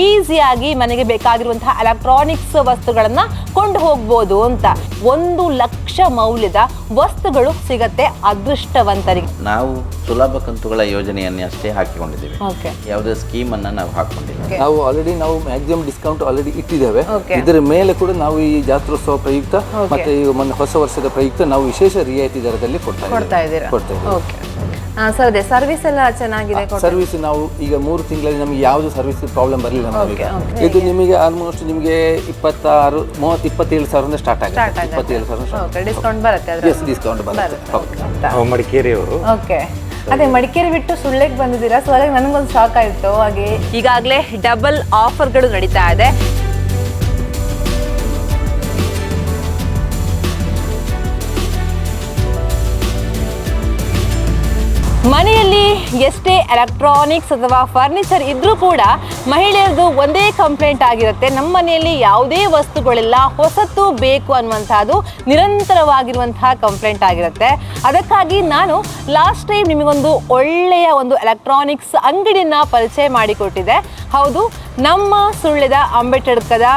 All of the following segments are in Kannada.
ಈಸಿಯಾಗಿ ಮನೆಗೆ ಬೇಕಾಗಿರುವಂತಹ ಎಲೆಕ್ಟ್ರಾನಿಕ್ಸ್ ವಸ್ತುಗಳನ್ನ ಕೊಂಡು ಹೋಗ್ಬೋದು ಅಂತ. ಒಂದು ಲಕ್ಷ ಮೌಲ್ಯದ ವಸ್ತುಗಳು ಸಿಗತ್ತೆ ಅದೃಷ್ಟವಂತರಿಗೆ. ನಾವು ಸುಲಭ ಕಂತುಗಳ ಯೋಜನೆಯನ್ನೇ ಅಷ್ಟೇ ಹಾಕಿಕೊಂಡಿದ್ದೀವಿ. ಓಕೆ. ಸ್ಕೀಮ್ ಅನ್ನ ನಾವು ಹಾಕೊಂಡಿದ್ದೀವಿ ನಾವು ಆಲ್ರೆಡಿ ನಾವು ಮ್ಯಾಕ್ಸಿಮಮ್ ಡಿಸ್ಕೌಂಟ್ ಆಲ್ರೆಡಿ ಇಟ್ಟಿದ್ದೇವೆ. ಇದರ ಮೇಲೆ ಕೂಡ ನಾವು ಈ ಜಾತ್ರೋತ್ಸವ ಪ್ರಯುಕ್ತ ಮತ್ತೆ ಈ ಹೊಸ ವರ್ಷದ ಪ್ರಯುಕ್ತ ನಾವು ವಿಶೇಷ ರಿಯಾಯಿತಿ ದರದಲ್ಲಿ ಕೊಡ್ತಾ ಕೊಡ್ತಾ ಇದ್ದೇವೆ. ಸರ್ ಅದೇ ಸರ್ವಿಸ್ ಎಲ್ಲ ಚೆನ್ನಾಗಿದೆ ಸರ್ವಿಸ್ ನಾವು ಈಗ ಮೂರು ತಿಂಗಳಲ್ಲಿ ನಮಗೆ ಯಾವುದು ಸರ್ವಿಸ್ ಪ್ರಾಬ್ಲಮ್ ಬರಲಿಲ್ಲ ನಮಗೆ. ಇದು ನಿಮಗೆ ಆಲ್ಮೋಸ್ಟ್ ನಿಮಗೆ ಇಪ್ಪತ್ತಾರು ಮೂವತ್ತು ಇಪ್ಪತ್ತೇಳು ಸಾವಿರದಿಂದ ಸ್ಟಾರ್ಟ್ ಆಗುತ್ತೆ. ಇಪ್ಪತ್ತೇಳು ಸಾವಿರ ಓಕೆ ಡಿಸ್ಕೌಂಟ್ ಬರುತ್ತೆ ಎಸ್ ಡಿಸ್ಕೌಂಟ್ ಬರುತ್ತೆ. ಹೌದು ನಾವು ಮಡಿಕೇರಿಯವರು. ಓಕೆ ಅದೇ ಮಡಿಕೇರಿ ಬಿಟ್ಟು ಸುಳ್ಳೆಗೆ ಬಂದಿದ್ದೀರಾ? ಸೊ ಹಾಗಾಗಿ ನನಗೊಂದು ಶಾಕ್ ಆಯಿತು. ಹಾಗೆ ಈಗಾಗಲೇ ಡಬಲ್ ಆಫರ್ಗಳು ನಡೀತಾ ಇದೆ. ಮನೆಯಲ್ಲಿ ಎಷ್ಟೇ ಎಲೆಕ್ಟ್ರಾನಿಕ್ಸ್ ಅಥವಾ ಫರ್ನಿಚರ್ ಇದ್ರೂ ಕೂಡ ಮಹಿಳೆಯರದು ಒಂದೇ ಕಂಪ್ಲೇಂಟ್ ಆಗಿರುತ್ತೆ. ನಮ್ಮ ಮನೆಯಲ್ಲಿ ಯಾವುದೇ ವಸ್ತುಗಳಿಲ್ಲ, ಹೊಸತು ಬೇಕು ಅನ್ನುವಂಥದ್ದು ನಿರಂತರವಾಗಿರುವಂತಹ ಕಂಪ್ಲೇಂಟ್ ಆಗಿರುತ್ತೆ. ಅದಕ್ಕಾಗಿ ನಾನು ಲಾಸ್ಟ್ ಟೈಮ್ ನಿಮಗೊಂದು ಒಳ್ಳೆಯ ಒಂದು ಎಲೆಕ್ಟ್ರಾನಿಕ್ಸ್ ಅಂಗಡಿನ ಪರಿಚಯ ಮಾಡಿಕೊಟ್ಟಿದ್ದೆ. ಹೌದು, ನಮ್ಮ ಸುಳ್ಯದ ಅಂಬೇಡ್ಕರ್ಕದ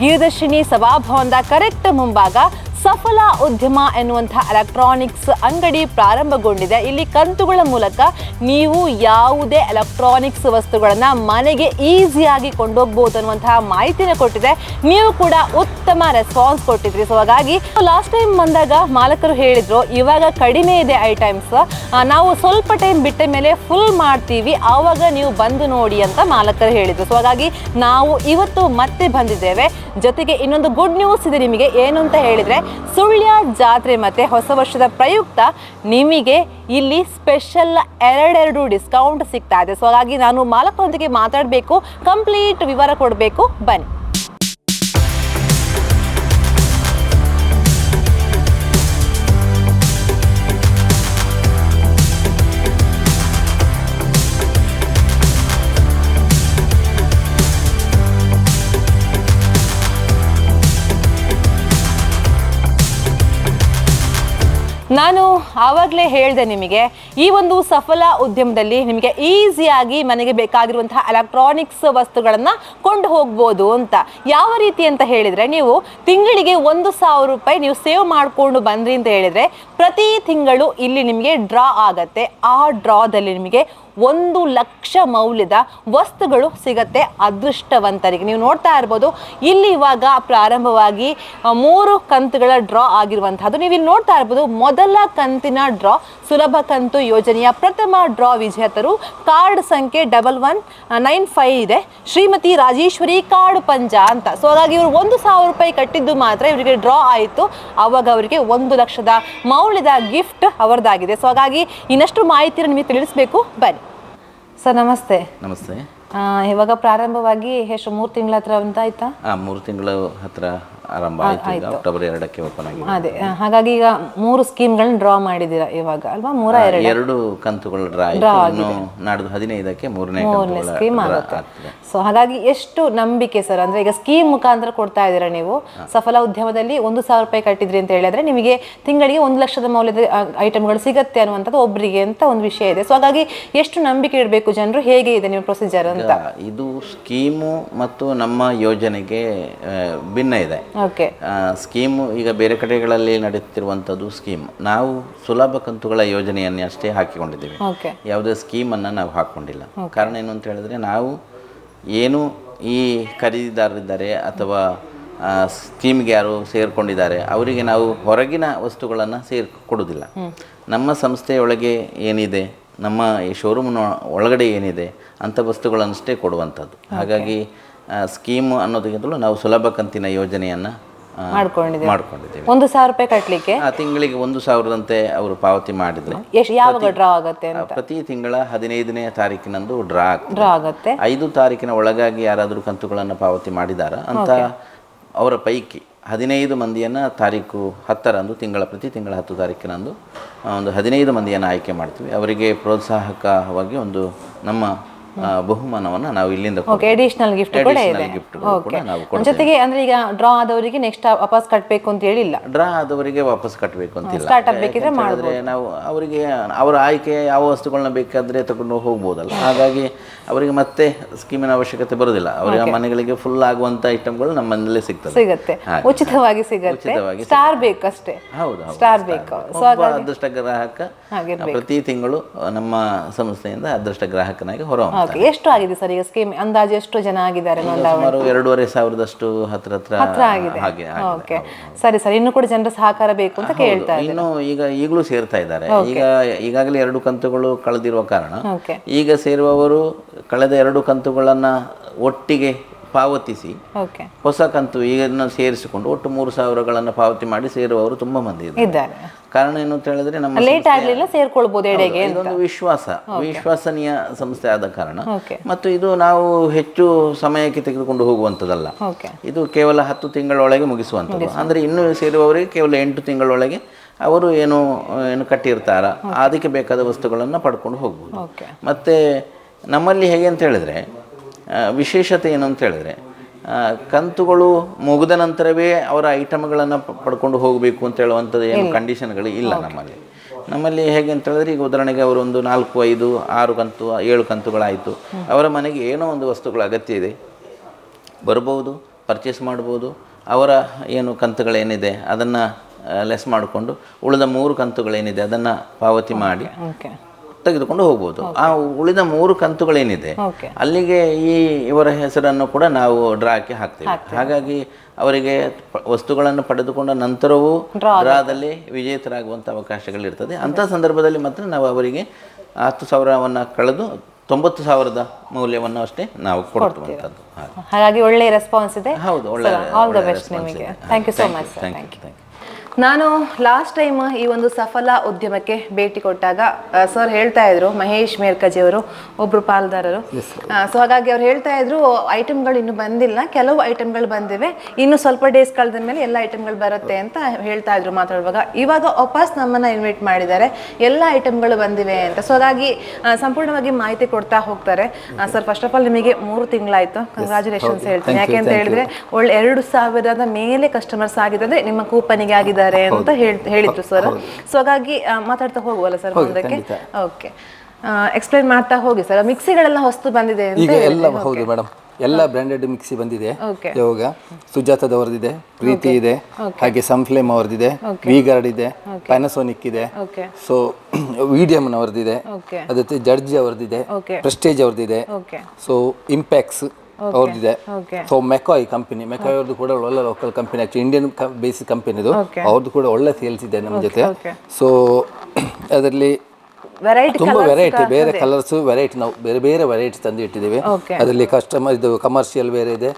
ಗೀರ್ದರ್ಶಿನಿ ಗಿರಿದರ್ಶಿನಿ ಸಭಾಭವನದ ಕರೆಕ್ಟ್ ಮುಂಭಾಗ ಸಫಲ ಉದ್ಯಮ ಎನ್ನುವಂಥ ಎಲೆಕ್ಟ್ರಾನಿಕ್ಸ್ ಅಂಗಡಿ ಪ್ರಾರಂಭಗೊಂಡಿದೆ. ಇಲ್ಲಿ ಕಂತುಗಳ ಮೂಲಕ ನೀವು ಯಾವುದೇ ಎಲೆಕ್ಟ್ರಾನಿಕ್ಸ್ ವಸ್ತುಗಳನ್ನು ಮನೆಗೆ ಈಸಿಯಾಗಿ ಕೊಂಡೋಗ್ಬೋದು ಅನ್ನುವಂತಹ ಮಾಹಿತಿನ ಕೊಟ್ಟಿದೆ. ನೀವು ಕೂಡ ಉತ್ತಮ ರೆಸ್ಪಾನ್ಸ್ ಕೊಟ್ಟಿದ್ರಿ. ಸೊ ಹಾಗಾಗಿ ಲಾಸ್ಟ್ ಟೈಮ್ ಬಂದಾಗ ಮಾಲಕರು ಹೇಳಿದ್ರು, ಇವಾಗ ಕಡಿಮೆ ಇದೆ ಐಟಮ್ಸ್ ನಾವು ಸ್ವಲ್ಪ ಟೈಮ್ ಬಿಟ್ಟ ಮೇಲೆ ಫುಲ್ ಮಾಡ್ತೀವಿ. ಆವಾಗ ನೀವು ಬಂದು ನೋಡಿ ಅಂತ ಮಾಲಕರು ಹೇಳಿದ್ರು. ಸೊ ಹಾಗಾಗಿ ನಾವು ಇವತ್ತು ಮತ್ತೆ ಬಂದಿದ್ದೇವೆ. ಜೊತೆಗೆ ಇನ್ನೊಂದು ಗುಡ್ ನ್ಯೂಸ್ ಇದೆ ನಿಮಗೆ. ಏನು ಅಂತ ಹೇಳಿದ್ರೆ ಸುಳ್ಯ ಜಾತ್ರೆ ಮತ್ತೆ ಹೊಸ ವರ್ಷದ ಪ್ರಯುಕ್ತ ನಿಮಗೆ ಇಲ್ಲಿ ಸ್ಪೆಷಲ್ ಎರಡೆರಡು ಡಿಸ್ಕೌಂಟ್ ಸಿಗ್ತಾ ಇದೆ. ಸೊ ಹಾಗಾಗಿ ನಾನು ಮಾಲಕರೊಂದಿಗೆ ಮಾತಾಡಬೇಕು. ಕಂಪ್ಲೀಟ್ ವಿವರ ಕೊಡಬೇಕು. ಬನ್ನಿ. ನಾನು ಆವಾಗಲೇ ಹೇಳಿದೆ ನಿಮಗೆ, ಈ ಒಂದು ಸಫಲ ಉದ್ಯಮದಲ್ಲಿ ನಿಮಗೆ ಈಸಿಯಾಗಿ ಮನೆಗೆ ಬೇಕಾಗಿರುವಂತಹ ಎಲೆಕ್ಟ್ರಾನಿಕ್ಸ್ ವಸ್ತುಗಳನ್ನು ಕೊಂಡು ಹೋಗ್ಬೋದು ಅಂತ. ಯಾವ ರೀತಿ ಅಂತ ಹೇಳಿದರೆ, ನೀವು ತಿಂಗಳಿಗೆ ಒಂದು ಸಾವಿರ ರೂಪಾಯಿ ನೀವು ಸೇವ್ ಮಾಡಿಕೊಂಡು ಬಂದ್ರಿ ಅಂತ ಹೇಳಿದರೆ, ಪ್ರತಿ ತಿಂಗಳು ಇಲ್ಲಿ ನಿಮಗೆ ಡ್ರಾ ಆಗತ್ತೆ. ಆ ಡ್ರಾದಲ್ಲಿ ನಿಮಗೆ ಒಂದು ಲಕ್ಷ ಮೌಲ್ಯದ ವಸ್ತುಗಳು ಸಿಗತ್ತೆ ಅದೃಷ್ಟವಂತರಿಗೆ. ನೀವು ನೋಡ್ತಾ ಇರ್ಬೋದು, ಇಲ್ಲಿ ಇವಾಗ ಪ್ರಾರಂಭವಾಗಿ ಮೂರು ಕಂತುಗಳ ಡ್ರಾ ಆಗಿರುವಂತಹದ್ದು. ನೀವು ಇಲ್ಲಿ ನೋಡ್ತಾ ಇರ್ಬೋದು, ಮೊದಲ ಕಂತಿನ ಡ್ರಾ, ಸುಲಭ ಕಂತು ಯೋಜನೆಯ ಪ್ರಥಮ ಡ್ರಾ ವಿಜೇತರು, ಕಾರ್ಡ್ ಸಂಖ್ಯೆ ಡಬಲ್ ಒನ್ ನೈನ್ ಫೈವ್ ಇದೆ. ಶ್ರೀಮತಿ ರಾಜೇಶ್ವರಿ ಕಾರ್ಡ್ ಪಂಜ ಅಂತ. ಸೊ ಹಾಗಾಗಿ ಇವರು ಒಂದು ಸಾವಿರ ರೂಪಾಯಿ ಕಟ್ಟಿದ್ದು ಮಾತ್ರ ಇವರಿಗೆ ಡ್ರಾ ಆಯಿತು. ಆವಾಗ ಅವರಿಗೆ ಒಂದು ಲಕ್ಷದ ಮೌಲ್ಯದ ಗಿಫ್ಟ್ ಅವರದಾಗಿದೆ. ಸೊ ಹಾಗಾಗಿ ಇನ್ನಷ್ಟು ಮಾಹಿತಿಯನ್ನು ನಿಮಗೆ ತಿಳಿಸಬೇಕು. ಬನ್ನಿ. ಸರ್ ನಮಸ್ತೆ ನಮಸ್ತೆ ಆ, ಇವಾಗ ಪ್ರಾರಂಭವಾಗಿ ಎಷ್ಟು ಮೂರು ತಿಂಗಳ ಹತ್ರ ಅಂತ ಆಯ್ತಾ? ಮೂರು ತಿಂಗಳ ಹತ್ರ ಆರಂಭ ಆಯ್ತು. ಅಕ್ಟೋಬರ್ ಎರಡಕ್ಕೆ ಓಪನ್ ಆಗಿದೆ. ಅದೇ ಹಾಗಾಗಿ ಈಗ ಮೂರು ಸ್ಕೀಮ್ಗಳನ್ನ ಡ್ರಾ ಮಾಡಿದ್ದೀರಾ ಇವಾಗ ಅಲ್ವಾ? ಮೂರ ಎರಡು. ಎರಡು ಕಂತುಗಳು ಡ್ರಾ ಆಯಿತು. ನಾಡ್ದು ಹದಿನೈದಕ್ಕೆ ಮೂರನೇ ಮೂರನೇ ಸ್ಕೀಮ್ ಆಗುತ್ತೆ. ಸೊ ಹಾಗಾಗಿ ಎಷ್ಟು ನಂಬಿಕೆ ಸರ್ ಅಂದ್ರೆ ಈಗ ಸ್ಕೀಮ್ ಮುಖಾಂತರ ಕೊಡ್ತಾ ಇದ್ದೀರಾ ನೀವು? ಸಫಲ ಉದ್ಯಮದಲ್ಲಿ ಒಂದು ಸಾವಿರ ರೂಪಾಯಿ ಕಟ್ಟಿದ್ರಿ ಅಂತ ಹೇಳಿದ್ರೆ ನಿಮಗೆ ತಿಂಗಳಿಗೆ ಒಂದು ಲಕ್ಷದ ಮೌಲ್ಯದ ಐಟಮ್ಗಳು ಸಿಗತ್ತೆ ಅನ್ನುವಂಥದ್ದು ಒಬ್ಬರಿಗೆ ಅಂತ ಒಂದು ವಿಷಯ ಇದೆ. ಸೊ ಹಾಗಾಗಿ ಎಷ್ಟು ನಂಬಿಕೆ ಇಡಬೇಕು ಜನರು? ಹೇಗೆ ಇದೆ ನಿಮ್ಮ ಪ್ರೊಸೀಜರ್ ಅಂತ ಇದು ಸ್ಕೀಮು ಮತ್ತು ನಮ್ಮ ಯೋಜನೆಗೆ ಭಿನ್ನ ಇದೆ. ಸ್ಕೀಮು ಈಗ ಬೇರೆ ಕಡೆಗಳಲ್ಲಿ ನಡೆಯುತ್ತಿರುವಂಥದ್ದು ಸ್ಕೀಮ್. ನಾವು ಸುಲಭ ಕಂತುಗಳ ಯೋಜನೆಯನ್ನೇ ಅಷ್ಟೇ ಹಾಕಿಕೊಂಡಿದ್ದೇವೆ. ಯಾವುದೇ ಸ್ಕೀಮನ್ನು ನಾವು ಹಾಕ್ಕೊಂಡಿಲ್ಲ ಕಾರಣ ಏನು ಅಂತ ಹೇಳಿದ್ರೆ ನಾವು ಏನು ಈ ಖರೀದಿದಾರರಿದ್ದಾರೆ ಅಥವಾ ಸ್ಕೀಮ್ಗೆ ಯಾರು ಸೇರಿಕೊಂಡಿದ್ದಾರೆ ಅವರಿಗೆ ನಾವು ಹೊರಗಿನ ವಸ್ತುಗಳನ್ನು ಸೇರ್ ಕೊಡೋದಿಲ್ಲ ನಮ್ಮ ಸಂಸ್ಥೆಯೊಳಗೆ ಏನಿದೆ ನಮ್ಮ ಈ ಶೋರೂಮ್ನ ಒಳಗಡೆ ಏನಿದೆ ಅಂಥ ವಸ್ತುಗಳನ್ನಷ್ಟೇ ಕೊಡುವಂಥದ್ದು. ಹಾಗಾಗಿ ಸ್ಕೀಮ್ ಅನ್ನೋದಕ್ಕಿಂತಲೂ ನಾವು ಸುಲಭ ಕಂತಿನ ಯೋಜನೆಯನ್ನು ಮಾಡ್ಕೊಂಡಿದ್ದೀವಿ. ಮಾಡ್ಕೊಂಡಿದ್ದೇವೆ. ಒಂದು ಸಾವಿರ ರೂಪಾಯಿ ಕಟ್ಟಲಿಕ್ಕೆ ಆ ತಿಂಗಳಿಗೆ ಒಂದು ಸಾವಿರದಂತೆ ಅವರು ಪಾವತಿ ಮಾಡಿದರೆ. ಎಷ್ಟು ಯಾವಾಗ ಡ್ರಾ ಆಗುತ್ತೆ ಪ್ರತಿ ತಿಂಗಳ ಹದಿನೈದನೇ ತಾರೀಕಿನಂದು ಡ್ರಾ ಡ್ರಾ ಆಗುತ್ತೆ. ಐದು ತಾರೀಕಿನ ಒಳಗಾಗಿ ಯಾರಾದರೂ ಕಂತುಗಳನ್ನು ಪಾವತಿ ಮಾಡಿದಾರ ಅಂತ ಅವರ ಪೈಕಿ ಹದಿನೈದು ಮಂದಿಯನ್ನು ತಾರೀಕು ಹತ್ತರಂದು ತಿಂಗಳ ಪ್ರತಿ ತಿಂಗಳ ಹತ್ತು ತಾರೀಕಿನಂದು ಒಂದು ಹದಿನೈದು ಮಂದಿಯನ್ನು ಆಯ್ಕೆ ಮಾಡ್ತೀವಿ. ಅವರಿಗೆ ಪ್ರೋತ್ಸಾಹಕವಾಗಿ ಒಂದು ನಮ್ಮ ಬಹುಮಾನವನ್ನು ನಾವು ಇಲ್ಲಿಂದ ಓಕೆ ಅಡಿಷನಲ್ ಗಿಫ್ಟ್ ಕೂಡ ಇದೆ. Gift okay. ಜೊತೆಗೆ ಅಂದ್ರೆ ಈಗ ಡ್ರಾ ಆದವರಿಗೆ ನೆಕ್ಸ್ಟ್ ವಾಪಸ್ ಕಟ್ಟಬೇಕು ಅಂತ ಹೇಳಿಲ್ಲ. ಡ್ರಾ ಆದವರಿಗೆ ವಾಪಸ್ ಕಟ್ಟಬೇಕು ಅಂತಿಲ್ಲ Startup ಬೇಕಿದ್ರೆ ಮಾಡಬಹುದು ನಾವು ಅವರಿಗೆ ಅವರ ಆಯ್ಕೆ ಯಾವ ವಸ್ತುಗಳನ್ನ ಬೇಕಾದ್ರೆ ತಗೊಂಡು ಹೋಗ್ಬೋದಲ್ಲ. ಹಾಗಾಗಿ ಅವರಿಗೆ ಮತ್ತೆ ಸ್ಕೀಮಿನ ಅವಶ್ಯಕತೆ ಬರೋದಿಲ್ಲ. ಅವರ ಮನೆಗಳಿಗೆ ಫುಲ್ ಆಗುವಂತ ಐಟಮ್ಗಳು ನಮ್ಮ ಮನೆಯಲ್ಲೇ ಸಿಗ್ತದೆ. ಸಿಗುತ್ತೆ. ಉಚಿತವಾಗಿ ಸಿಗುತ್ತೆ. ಸ್ಟಾರ್ ಬೇಕಷ್ಟೇ ಹೌದು ಸ್ಟಾರ್ ಬೇಕು. ಅದೃಷ್ಟ ಗ್ರಾಹಕ. ಪ್ರತಿ ತಿಂಗಳು ನಮ್ಮ ಸಂಸ್ಥೆಯಿಂದ ಅದೃಷ್ಟ ಗ್ರಾಹಕನಾಗಿ ಹೊರ ಓಕೆ ಎಷ್ಟು ಆಗಿದೆ ಸರ್ ಈಗ ಸ್ಕೀಮ್ ಅಂದಾಜು ಎಷ್ಟು ಜನ ಆಗಿದ್ದಾರೆ ಸುಮಾರು ಎರಡೂವರೆ ಸಾವಿರದಷ್ಟು ಹತ್ರ ಹತ್ರ ಹತ್ರ ಆಗಿದೆ. ಹಾಗೆ ಓಕೆ. ಸರಿ ಸರ್ ಇನ್ನು ಕೂಡ ಜನರ ಸಹಕಾರ ಬೇಕು ಅಂತ ಕೇಳ್ತಾ. ಇನ್ನು ಈಗ ಈಗಲೂ ಸೇರ್ತಾ ಇದ್ದಾರೆ. ಈಗ ಈಗಾಗಲೇ ಎರಡು ಕಂತುಗಳು ಕಳೆದಿರುವ ಕಾರಣ ಈಗ ಸೇರುವವರು ಕಳೆದ ಎರಡು ಕಂತುಗಳನ್ನ ಒಟ್ಟಿಗೆ ಪಾವತಿಸಿ ಹೊಸ ಕಂತು ಈಗ ಸೇರಿಸಿಕೊಂಡು ಒಟ್ಟು ಮೂರು ಸಾವಿರಗಳನ್ನು ಪಾವತಿ ಮಾಡಿ ಸೇರುವವರು ತುಂಬಾ ಮಂದಿ ಇದ್ದಾರೆ. ಕಾರಣ ಏನು ಅಂತ ಹೇಳಿದ್ರೆ ನಮ್ಮ ಲೇಟ್ ಆಗಲಿಲ್ಲ ಸೇರ್ಕೊಳ್ಬೋದು ಎಡೆಗೆ ಇದೊಂದು ವಿಶ್ವಾಸ ವಿಶ್ವಾಸನೀಯ ಸಂಸ್ಥೆ ಆದ ಕಾರಣ. ಮತ್ತು ಇದು ನಾವು ಹೆಚ್ಚು ಸಮಯಕ್ಕೆ ತೆಗೆದುಕೊಂಡು ಹೋಗುವಂಥದ್ದಲ್ಲ. ಇದು ಕೇವಲ ಹತ್ತು ತಿಂಗಳೊಳಗೆ ಮುಗಿಸುವಂಥದ್ದು. ಅಂದರೆ ಇನ್ನು ಸೇರುವವರಿಗೆ ಕೇವಲ ಎಂಟು ತಿಂಗಳೊಳಗೆ ಅವರು ಏನು ಏನು ಕಟ್ಟಿರ್ತಾರ ಅದಕ್ಕೆ ಬೇಕಾದ ವಸ್ತುಗಳನ್ನು ಪಡ್ಕೊಂಡು ಹೋಗ್ಬೋದು. ಮತ್ತೆ ನಮ್ಮಲ್ಲಿ ಹೇಗೆ ಅಂತ ಹೇಳಿದ್ರೆ ವಿಶೇಷತೆ ಏನು ಅಂತ ಹೇಳಿದ್ರೆ ಕಂತುಗಳು ಮುಗಿದ ನಂತರವೇ ಅವರ ಐಟಮ್ಗಳನ್ನು ಪಡ್ಕೊಂಡು ಹೋಗಬೇಕು ಅಂತ ಹೇಳುವಂಥದ್ದು ಏನು ಕಂಡೀಷನ್ಗಳು ಇಲ್ಲ ನಮ್ಮಲ್ಲಿ. ನಮ್ಮಲ್ಲಿ ಹೇಗೆ ಅಂತ ಹೇಳಿದ್ರೆ ಈಗ ಉದಾಹರಣೆಗೆ ಅವರು ಒಂದು ನಾಲ್ಕು ಐದು ಆರು ಕಂತು ಏಳು ಕಂತುಗಳಾಯಿತು. ಅವರ ಮನೆಗೆ ಏನೋ ಒಂದು ವಸ್ತುಗಳ ಅಗತ್ಯ ಇದೆ. ಬರ್ಬೋದು ಪರ್ಚೇಸ್ ಮಾಡ್ಬೋದು. ಅವರ ಏನು ಕಂತುಗಳೇನಿದೆ ಅದನ್ನು ಲೆಸ್ ಮಾಡಿಕೊಂಡು ಉಳಿದ ಮೂರು ಕಂತುಗಳೇನಿದೆ ಅದನ್ನು ಪಾವತಿ ಮಾಡಿ. ಓಕೆ ತೆಗೆದುಕೊಂಡು ಹೋಗ್ಬೋದು. ಆ ಉಳಿದ ಮೂರು ಕಂತುಗಳೇನಿದೆ ಅಲ್ಲಿಗೆ ಈ ಇವರ ಹೆಸರನ್ನು ಕೂಡ ನಾವು ಡ್ರಾಕ್ಕೆ ಹಾಕ್ತೇವೆ. ಹಾಗಾಗಿ ಅವರಿಗೆ ವಸ್ತುಗಳನ್ನು ಪಡೆದುಕೊಂಡ ನಂತರವೂ ಡ್ರಾದಲ್ಲಿ ವಿಜೇತರಾಗುವಂಥ ಅವಕಾಶಗಳಿರ್ತದೆ. ಅಂಥ ಸಂದರ್ಭದಲ್ಲಿ ಮಾತ್ರ ನಾವು ಅವರಿಗೆ ಹತ್ತು ಸಾವಿರವನ್ನು ಕಳೆದು ತೊಂಬತ್ತು ಸಾವಿರದ ಮೌಲ್ಯವನ್ನು ಅಷ್ಟೇ ನಾವು ಕೊಡುವಂಥದ್ದು ಹಾಗೆ ಹಾಗಾಗಿ ಒಳ್ಳೆ ರೆಸ್ಪಾನ್ಸ್ ಇದೆ. ಹೌದು ಒಳ್ಳೆ ಆಲ್ ದ ಬೆಸ್ಟ್ ನಿಮಗೆ. Thank you so much thank you thank you. ನಾನು ಲಾಸ್ಟ್ ಟೈಮ್ ಈ ಒಂದು ಸಫಲ ಉದ್ಯಮಕ್ಕೆ ಭೇಟಿ ಕೊಟ್ಟಾಗ ಸರ್ ಹೇಳ್ತಾ ಇದ್ರು ಮಹೇಶ್ ಮೇರ್ಕಜಿ ಅವರು ಒಬ್ರು ಪಾಲ್ದಾರರು. ಸೊ ಹಾಗಾಗಿ ಅವ್ರು ಹೇಳ್ತಾ ಇದ್ರು ಐಟಮ್ಗಳು ಇನ್ನು ಬಂದಿಲ್ಲ ಕೆಲವು ಐಟಮ್ಗಳು ಬಂದಿವೆ ಇನ್ನು ಸ್ವಲ್ಪ ಡೇಸ್ ಕಳೆದ ಮೇಲೆ ಎಲ್ಲ ಐಟಮ್ಗಳು ಬರುತ್ತೆ ಅಂತ ಹೇಳ್ತಾ ಇದ್ರು ಮಾತಾಡುವಾಗ. ಇವಾಗ ವಾಪಸ್ ನಮ್ಮನ್ನ ಇನ್ವೈಟ್ ಮಾಡಿದ್ದಾರೆ ಎಲ್ಲ ಐಟಮ್ಗಳು ಬಂದಿವೆ ಅಂತ. ಸೊ ಹಾಗಾಗಿ ಸಂಪೂರ್ಣವಾಗಿ ಮಾಹಿತಿ ಕೊಡ್ತಾ ಹೋಗ್ತಾರೆ. ಸರ್ ಫಸ್ಟ್ ಆಫ್ ಆಲ್ ನಿಮಗೆ ಮೂರು ತಿಂಗಳಾಯ್ತು. ಕಂಗ್ರಾಚುಲೇಷನ್ಸ್ ಹೇಳ್ತೀನಿ. ಯಾಕೆ ಅಂತ ಹೇಳಿದ್ರೆ ಒಳ್ಳೆ ಎರಡು ಸಾವಿರದ ಮೇಲೆ ಕಸ್ಟಮರ್ಸ್ ಆಗಿದ್ದಾರೆ ನಿಮ್ಮ ಕೂಪನಿಗೆ ಆಗಿದ್ದಾರೆ ಅಂತ ಹೇಳ್- ಹೇಳಿದ್ರು ಸರ್ ಸೊ ಹಾಗಾಗಿ ಮಾತಾಡ್ತಾ ಹೋಗುವಲ್ಲ ಸರ್ ಮುಂದಕ್ಕೆ? ಓಕೆ ಎಕ್ಸ್ಪ್ಲೈನ್ ಮಾಡ್ತಾ ಹೋಗಿ ಸರ್ ಮಿಕ್ಸಿಗಳೆಲ್ಲ ಹೊಸ್ತು ಬಂದಿದೆ ಈಗ ಎಲ್ಲ ಹೌದು ಮೇಡಮ್ ಎಲ್ಲ ಬ್ರ್ಯಾಂಡೆಡ್ ಮಿಕ್ಸಿ ಬಂದಿದೆ. ಇವಾಗ ಸುಜಾತದವರದಿದೆ ಪ್ರೀತಿ ಇದೆ ಹಾಗೆ ಸನ್ಫ್ಲೇಮ್ ಅವರದಿದೆ ವಿಗಾರ್ಡ್ ಇದೆ ಪ್ಯಾನಸೋನಿಕ್ ಇದೆ. ಸೊ ವಿಡಿಯಂ ಅವರದಿದೆ. ಅದೇ ಜಡ್ಜಿ ಅವರದಿದೆ ಪ್ರೆಸ್ಟೇಜ್ ಅವರದಿದೆ. ಸೊ ಇಂಪ್ಯಾಕ್ಸ್ ಅವ್ರದ್ದಿದೆ. ಸೊ ಮೆಕಾಯ್ ಕಂಪನಿ ಮೆಕಾಯ್ ಅವ್ರದ್ದು ಕೂಡ ಒಳ್ಳೆ local company actually Indian basic ಕಂಪನಿದು. ಅವ್ರದ್ದು ಕೂಡ ಒಳ್ಳೆ ಸೇಲ್ಸ್ ಇದೆ ನಮ್ಮ ಜೊತೆ. ಸೊ ಅದರಲ್ಲಿ ವೆರೈಟಿ ತುಂಬಾ ವೆರೈಟಿ ಬೇರೆ ಕಲರ್ಸ್ ವೆರೈಟಿ ನಾವು ಬೇರೆ ಬೇರೆ ವೆರೈಟಿ ತಂದು ಇಟ್ಟಿದ್ದೇವೆ. ಅದರಲ್ಲಿ ಕಸ್ಟಮರ್ ಇದು ಕಮರ್ಷಿಯಲ್ ಬೇರೆ ಇದೆ.